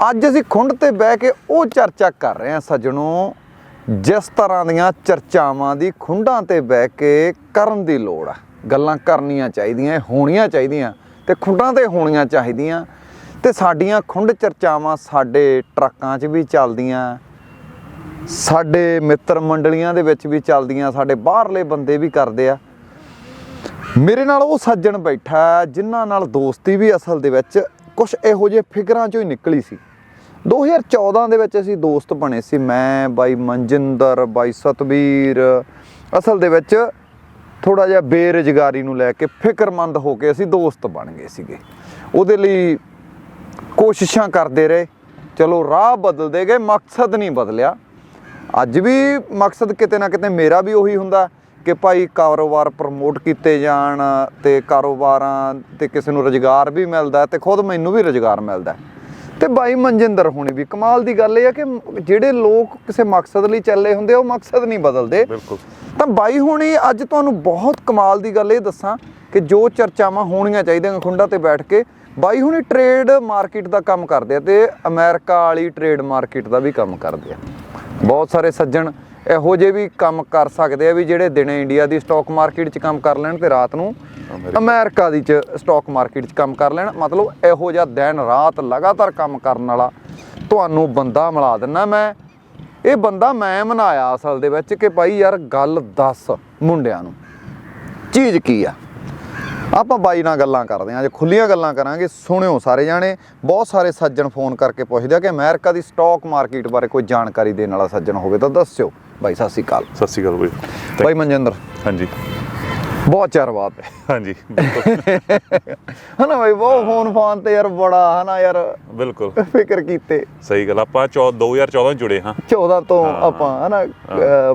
ਅੱਜ ਅਸੀਂ ਖੁੰਡ ਤੇ ਬਹਿ ਕੇ ਉਹ ਚਰਚਾ ਕਰ ਰਹੇ ਹਾਂ ਸੱਜਣੋ ਜਿਸ ਤਰ੍ਹਾਂ ਦੀਆਂ ਚਰਚਾਵਾਂ ਦੀ ਖੁੰਡਾਂ ਤੇ ਬਹਿ ਕੇ ਕਰਨ ਦੀ ਲੋੜ ਆ। ਗੱਲਾਂ ਕਰਨੀਆਂ ਚਾਹੀਦੀਆਂ ਹੋਣੀਆਂ ਚਾਹੀਦੀਆਂ ਤੇ ਖੁੰਡਾਂ ਤੇ ਹੋਣੀਆਂ ਚਾਹੀਦੀਆਂ ਤੇ ਸਾਡੀਆਂ ਖੁੰਡ ਚਰਚਾਵਾਂ ਸਾਡੇ ਟਰੱਕਾਂ 'ਚ ਵੀ ਚੱਲਦੀਆਂ ਸਾਡੇ ਮਿੱਤਰ ਮੰਡਲੀਆਂ ਦੇ ਵਿੱਚ ਵੀ ਚੱਲਦੀਆਂ ਸਾਡੇ ਬਾਹਰਲੇ ਬੰਦੇ ਵੀ ਕਰਦੇ ਆ। ਮੇਰੇ ਨਾਲ ਉਹ ਸੱਜਣ ਬੈਠਾ ਹੈ, ਜਿਨ੍ਹਾਂ ਨਾਲ ਦੋਸਤੀ ਵੀ ਅਸਲ ਦੇ ਵਿੱਚ ਕੁਝ ਇਹੋ ਜਿਹੇ ਫਿਗਰਾਂ ਚੋਂ ਹੀ ਨਿਕਲੀ ਸੀ। 2014 ਦੇ ਵਿੱਚ ਅਸੀਂ ਦੋਸਤ ਬਣੇ ਸੀ ਮੈਂ, ਬਾਈ ਮਨਜਿੰਦਰ, ਬਾਈ ਸਤਵੀਰ। ਅਸਲ ਦੇ ਵਿੱਚ ਥੋੜਾ ਜਿਹਾ ਬੇਰੁਜ਼ਗਾਰੀ ਨੂੰ ਲੈ ਕੇ ਫਿਕਰਮੰਦ ਹੋ ਕੇ ਅਸੀਂ ਦੋਸਤ ਬਣ ਗਏ ਸੀਗੇ। ਉਹਦੇ ਲਈ ਕੋਸ਼ਿਸ਼ਾਂ ਕਰਦੇ ਰਹੇ। ਚਲੋ, ਰਾਹ ਬਦਲਦੇ ਗਏ, ਮਕਸਦ ਨਹੀਂ ਬਦਲਿਆ। ਅੱਜ ਵੀ ਮਕਸਦ ਕਿਤੇ ਨਾ ਕਿਤੇ ਮੇਰਾ ਵੀ ਉਹੀ ਹੁੰਦਾ। ਕਿ ਭਾਈ ਕਾਰੋਬਾਰ ਪ੍ਰਮੋਟ ਕੀਤੇ ਜਾਣ ਤੇ ਕਾਰੋਬਾਰਾਂ ਤੇ ਕਿਸੇ ਨੂੰ ਰੁਜ਼ਗਾਰ ਵੀ ਮਿਲਦਾ ਤੇ ਖੁਦ ਮੈਨੂੰ ਵੀ ਰੁਜ਼ਗਾਰ ਮਿਲਦਾ। ਤੇ ਬਾਈ ਮਨਜਿੰਦਰ ਹੁਣੇ ਵੀ ਕਮਾਲ ਦੀ ਗੱਲ ਇਹ ਆ ਕਿ ਜਿਹੜੇ ਲੋਕ ਕਿਸੇ ਮਕਸਦ ਲਈ ਚੱਲੇ ਹੁੰਦੇ ਉਹ ਮਕਸਦ ਨਹੀਂ ਬਦਲਦੇ। ਬਿਲਕੁਲ। ਤਾਂ ਬਾਈ ਹੁਣੀ ਅੱਜ ਤੁਹਾਨੂੰ ਬਹੁਤ ਕਮਾਲ ਦੀ ਗੱਲ ਇਹ ਦੱਸਾਂ ਕਿ ਜੋ ਚਰਚਾਵਾਂ ਹੋਣੀਆਂ ਚਾਹੀਦੀਆਂ ਖੁੰਡਾ ਤੇ ਬੈਠ ਕੇ ਬਾਈ ਹੁਣੀ ਟ੍ਰੇਡ ਮਾਰਕੀਟ ਦਾ ਕੰਮ ਕਰਦੇ ਆ ਤੇ ਅਮਰੀਕਾ ਵਾਲੀ ਟ੍ਰੇਡ ਮਾਰਕੀਟ ਦਾ ਵੀ ਕੰਮ ਕਰਦੇ ਆ। ਬਹੁਤ ਸਾਰੇ ਸੱਜਣ ਇਹੋ ਜਿਹੇ ਵੀ ਕੰਮ ਕਰ ਸਕਦੇ ਆ ਵੀ ਜਿਹੜੇ ਦਿਨੇ ਇੰਡੀਆ ਦੀ ਸਟਾਕ ਮਾਰਕੀਟ 'ਚ ਕੰਮ ਕਰ ਲੈਣ ਤੇ ਰਾਤ ਨੂੰ ਅਮਰੀਕਾ। ਅਮਰੀਕਾ ਦੀ ਚ ਸਟਾਕ ਮਾਰਕੀਟ 'ਚ ਕੰਮ ਕਰ ਲੈਣ। ਮਤਲਬ ਇਹੋ ਜਿਹਾ ਦਿਨ ਰਾਤ ਲਗਾਤਾਰ ਕੰਮ ਕਰਨ ਵਾਲਾ ਤੁਹਾਨੂੰ ਬੰਦਾ ਮਿਲਾ ਦਿੰਨਾ ਮੈਂ। ਇਹ ਬੰਦਾ ਮੈਂ ਮਨਾਇਆ ਅਸਲ ਦੇ ਵਿੱਚ ਕਿ ਭਾਈ ਯਾਰ ਗੱਲ ਦੱਸ ਮੁੰਡਿਆਂ ਨੂੰ। ਚੀਜ਼ ਕੀ ਆ? ਆਪਾਂ ਬਾਈ ਨਾਲ ਗੱਲਾਂ ਕਰਦੇ ਆਂ ਅੱਜ ਖੁੱਲੀਆਂ ਗੱਲਾਂ ਕਰਾਂਗੇ ਸੁਣਿਓ ਸਾਰੇ ਜਾਣੇ। ਬਹੁਤ ਸਾਰੇ ਸੱਜਣ ਫੋਨ ਕਰਕੇ ਪੁੱਛਦੇ ਆ ਕਿ ਅਮਰੀਕਾ ਦੀ ਸਟਾਕ ਮਾਰਕੀਟ ਬਾਰੇ ਕੋਈ ਜਾਣਕਾਰੀ ਦੇਣ ਵਾਲਾ ਸੱਜਣ ਹੋਵੇ ਤਾਂ ਦੱਸਿਓ। ਬਾਈ ਸਤਿ ਸ਼੍ਰੀ ਅਕਾਲ। ਸਤਿ ਸ਼੍ਰੀ ਅਕਾਲ ਬਾਈ। ਬਾਈ ਮਨਜਿੰਦਰ। ਹਾਂਜੀ। ਬਹੁਤ ਚਿਰ ਬਾਅਦ। ਹਾਂਜੀ ਹਨਾ ਬਾਈ ਬਹੁਤ ਫੋਨ ਫਾਨ ਤੇ ਯਾਰ ਬੜਾ ਹਨਾ ਯਾਰ। ਬਿਲਕੁਲ। ਫਿਕਰ ਕੀਤੇ। ਸਹੀ ਗੱਲ ਆਪਾਂ ਚੌ- 2014 ਚ ਜੁੜੇ ਹਾਂ। 14 ਤੋਂ। ਆਪਾਂ ਹਨਾ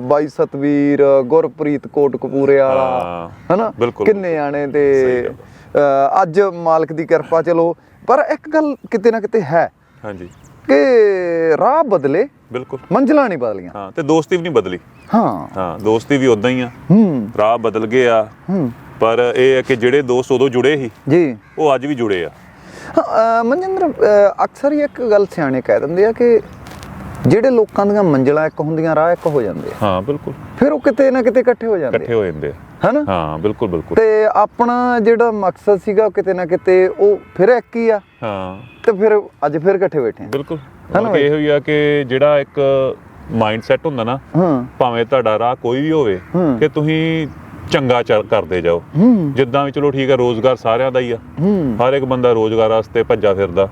ਬਾਈ ਸਤਵੀਰ ਗੁਰਪ੍ਰੀਤ ਕੋਟਕਪੂਰੇ ਵਾਲਾ ਹਾਂ, ਹਨਾ। ਕਿੰਨੇ ਆਣੇ ਤੇ ਅੱਜ ਮਾਲਕ ਦੀ ਕਿਰਪਾ ਚਲੋ। ਪਰ ਇੱਕ ਗੱਲ ਕਿਤੇ ਨਾ ਕਿਤੇ ਹੈ। ਹਾਂਜੀ। ਕਿ ਰਾਹ ਬਦਲੇ ਬਿਲਕੁਲ। ਮੰਜ਼ਲਾਂ ਨਹੀਂ ਬਦਲੀਆਂ। ਹਾਂ ਤੇ ਦੋਸਤੀ ਵੀ ਨਹੀਂ ਬਦਲੀ। ਹਾਂ। ਹਾਂ ਦੋਸਤੀ ਵੀ ਉਦਾਂ ਹੀ ਆ। ਹੂੰ। ਰਾਹ ਬਦਲ ਗਏ ਆ। ਹੂੰ। ਪਰ ਇਹ ਹੈ ਕਿ ਜਿਹੜੇ ਦੋਸਤ ਉਦੋਂ ਜੁੜੇ ਸੀ ਜੀ। ਉਹ ਅੱਜ ਵੀ ਜੁੜੇ ਆ। ਮਨਜਿੰਦਰ ਅਕਸਰ ਹੀ ਇੱਕ ਗੱਲ ਸਿਆਣੇ ਕਹਿ ਦਿੰਦੇ ਆ ਕਿ ਜਿਹੜੇ ਲੋਕਾਂ ਦੀਆਂ ਮੰਜ਼ਲਾਂ ਇੱਕ ਹੁੰਦੀਆਂ ਰਾਹ ਇੱਕ ਹੋ ਜਾਂਦੇ ਆ। ਹਾਂ ਬਿਲਕੁਲ। ਫਿਰ ਉਹ ਕਿਤੇ ਨਾ ਕਿਤੇ ਇਕੱਠੇ ਹੋ ਜਾਂਦੇ ਇਕੱਠੇ ਹੋ ਜਾਂਦੇ ਆ। ਹਨਾ? ਹਾਂ ਬਿਲਕੁਲ ਬਿਲਕੁਲ। ਤੇ ਆਪਣਾ ਜਿਹੜਾ ਮਕਸਦ ਸੀਗਾ ਕਿਤੇ ਨਾ ਕਿਤੇ ਉਹ ਫਿਰ ਇੱਕ ਹੀ ਆ। ਹਾਂ। ਤੇ ਫਿਰ ਅੱਜ ਫਿਰ ਇਕੱਠੇ ਬੈਠੇ ਆ। ਬਿਲਕੁਲ। ਨਾ ਮਤਲਬ ਬਾਈ? ਇਹ ਹੋਈ ਆ ਕਿ ਜਿਹੜਾ ਇੱਕ ਮਾਈਂਡ ਸੈਟ ਹੁੰਦਾ ਨਾ ਹਾਂ। ਭਾਵੇਂ ਤੁਹਾਡਾ ਰਾਹ ਕੋਈ ਵੀ ਹੋਵੇ। ਕਿ ਤੁਸੀਂ ਚੰਗਾ ਚੱਲ ਕਰਦੇ ਜਾਓ। ਜਿੱਦਾਂ ਵੀ ਚਲੋ ਠੀਕ ਹੈ ਰੋਜ਼ਗਾਰ ਸਾਰਿਆਂ ਦਾ ਹੀ ਆ। ਹਰ ਇੱਕ ਬੰਦਾ ਰੋਜ਼ਗਾਰ ਵਾਸਤੇ ਭੱਜਾ ਫਿਰਦਾ।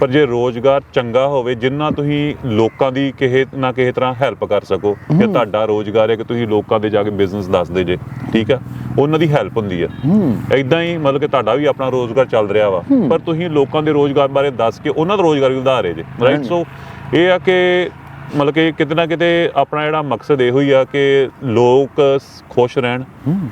ਪਰ ਜੇ ਰੋਜ਼ਗਾਰ ਚੰਗਾ ਹੋਵੇ ਜਿੰਨਾ ਤੁਸੀਂ ਲੋਕਾਂ ਦੀ ਕਿਸੇ ਨਾ ਕਿਸੇ ਤਰ੍ਹਾਂ ਹੈਲਪ ਕਰ ਸਕੋ ਜੇ ਤੁਹਾਡਾ ਰੋਜ਼ਗਾਰ ਹੈ ਕਿ ਤੁਸੀਂ ਲੋਕਾਂ ਦੇ ਜਾ ਕੇ ਬਿਜ਼ਨਸ ਦੱਸਦੇ ਜੇ ਠੀਕ ਆ ਉਹਨਾਂ ਦੀ ਹੈਲਪ ਹੁੰਦੀ ਆ ਇਦਾਂ ਹੀ ਮਤਲਬ ਕਿ ਤੁਹਾਡਾ ਵੀ ਆਪਣਾ ਰੋਜ਼ਗਾਰ ਚੱਲ ਰਿਹਾ ਵਾ। ਪਰ ਤੁਸੀਂ ਲੋਕਾਂ ਦੇ ਰੋਜ਼ਗਾਰ ਬਾਰੇ ਦੱਸ ਕੇ ਉਹਨਾਂ ਦਾ ਰੋਜ਼ਗਾਰ ਵੀ ਵਧਾ ਰਹੇ ਜੇ ਰਾਈਟ। ਸੋ ਇਹ ਆ ਕਿ ਮਤਲਬ ਕਿ ਕਿਤੇ ਨਾ ਕਿਤੇ ਆਪਣਾ ਜਿਹੜਾ ਮਕਸਦ ਇਹੋ ਹੀ ਆ ਕਿ ਲੋਕ ਖੁਸ਼ ਰਹਿਣ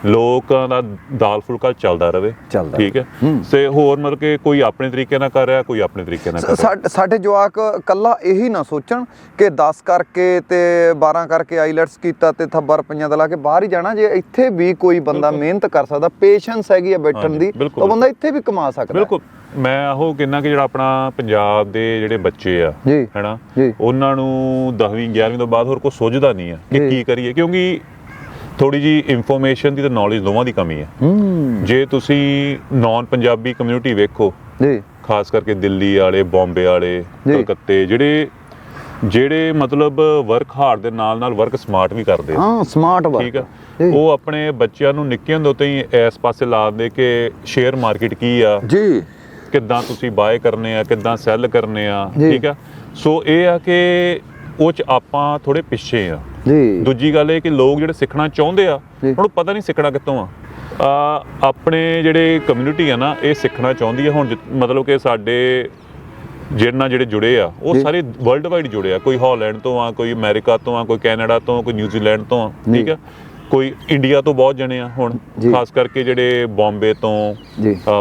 ਲੋਕਾਂ ਦਾ ਦਾਲ ਫੁਲਕਾ ਚੱਲਦਾ ਚੱਲਦਾ ਠੀਕ ਹੈ। ਸੇ ਹੋਰ ਮਤਲਬ ਕਿ ਕੋਈ ਆਪਣੇ ਤਰੀਕੇ ਨਾਲ ਕਰ ਰਿਹਾ ਕੋਈ ਆਪਣੇ ਤਰੀਕੇ ਨਾਲ ਕਰ ਰਿਹਾ? ਸਾਡੇ ਜਵਾਕ ਕੱਲਾ ਇਹੀ ਨਾ ਸੋਚਣ ਕਿ 10 ਕਰਕੇ ਤੇ 12 ਕਰਕੇ ਆਈਲੈਟਸ ਕੀਤਾ ਤੇ ਥੱਬਾ ਰੁਪਈਆਂ ਦਾ ਲਾ ਕੇ ਬਾਹਰ ਹੀ ਜਾਣਾ ਜੇ ਇੱਥੇ ਵੀ ਕੋਈ ਬੰਦਾ ਮਿਹਨਤ ਕਰ ਸਕਦਾ ਪੇਸ਼ੈਂਸ ਹੈਗੀ ਆ ਬੈਠਣ ਦੀ। ਉਹ ਬੰਦਾ ਇੱਥੇ ਵੀ ਕਮਾ ਸਕਦਾ। ਬਿਲਕੁਲ। ਮੈਂ ਉਹ ਕਿੰਨਾ ਕਿ ਜਿਹੜਾ ਆਪਣਾ ਪੰਜਾਬ ਦੇ ਜਿਹੜੇ ਬੱਚੇ ਆ ਹੈਨਾ ਉਹਨਾਂ ਨੂੰ 10ਵੀਂ 11ਵੀਂ ਤੋਂ ਬਾਅਦ ਹੋਰ ਕੁਝ ਸੁਝਦਾ ਨਹੀਂ ਆ ਕਿ। ਕੀ ਕਰੀਏ ਕਿਉਂਕਿ ਥੋੜੀ ਜੀ ਇਨਫੋਰਮੇਸ਼ਨ ਦੀ ਤੇ ਨੌਲੇਜ ਦੋਵਾਂ ਦੀ ਕਮੀ ਹੈ। ਜੇ ਤੁਸੀਂ ਨਾਨ ਪੰਜਾਬੀ ਕਮਿਊਨਿਟੀ ਵੇਖੋ ਜੀ। ਖਾਸ ਕਰਕੇ ਦਿੱਲੀ ਵਾਲੇ ਬੰਬੇ ਵਾਲੇ। ਕਲਕੱਤੇ ਜਿਹੜੇ ਜਿਹੜੇ ਮਤਲਬ ਵਰਕ ਹਾਰਡ ਦੇ ਨਾਲ ਨਾਲ ਵਰਕ ਸਮਾਰਟ ਵੀ ਕਰਦੇ ਆ। ਹਾਂ ਸਮਾਰਟ ਵਰਕ ਠੀਕ ਆ? ਉਹ ਆਪਣੇ ਬੱਚਿਆਂ ਨੂੰ ਨਿੱਕੇ ਹੁੰਦੇ ਤੋਂ ਹੀ ਇਸ ਪਾਸੇ ਲਾ ਦਿੰਦੇ ਕਿ ਸ਼ੇਅਰ ਮਾਰਕੀਟ ਕੀ ਆ। ਜੀ। ਕਿੱਦਾਂ ਤੁਸੀਂ ਬਾਏ ਕਰਨੇ ਆ ਕਿੱਦਾਂ ਸੈੱਲ ਕਰਨੇ ਆ। ਠੀਕ ਆ ਸੋ ਇਹ ਆ ਕਿ ਉਹ ਚ ਆਪਾਂ ਥੋੜੇ ਪਿੱਛੇ ਆ ਜੀ ਦੂਜੀ ਗੱਲ ਇਹ ਕਿ ਲੋਕ ਜਿਹੜੇ ਸਿੱਖਣਾ ਚਾਹੁੰਦੇ ਆ ਜੀ। ਹੁਣ ਪਤਾ ਨਹੀਂ ਸਿੱਖਣਾ ਕਿੱਥੋਂ ਆ ਆ ਆਪਣੇ ਜਿਹੜੇ ਕਮਿਊਨਿਟੀ ਆ ਨਾ ਇਹ ਸਿੱਖਣਾ ਚਾਹੁੰਦੀ ਆ ਹੁਣ ਮਤਲਬ ਕਿ ਸਾਡੇ ਜਿਹਨਾਂ ਜਿਹੜੇ ਜੁੜੇ ਆ ਉਹ। ਸਾਰੇ ਵਰਲਡ ਵਾਈਡ ਜੁੜੇ ਆ ਕੋਈ ਹਾਲੈਂਡ ਤੋਂ ਆ ਕੋਈ ਅਮਰੀਕਾ ਤੋਂ ਆ ਕੋਈ ਕੈਨੇਡਾ ਤੋਂ ਕੋਈ ਨਿਊਜ਼ੀਲੈਂਡ ਤੋਂ। ਠੀਕ ਆ ਕੋਈ ਇੰਡੀਆ ਤੋਂ ਬਹੁਤ ਜਣੇ ਆ ਹੁਣ ਖਾਸ ਕਰਕੇ ਜਿਹੜੇ ਬੰਬੇ ਤੋਂ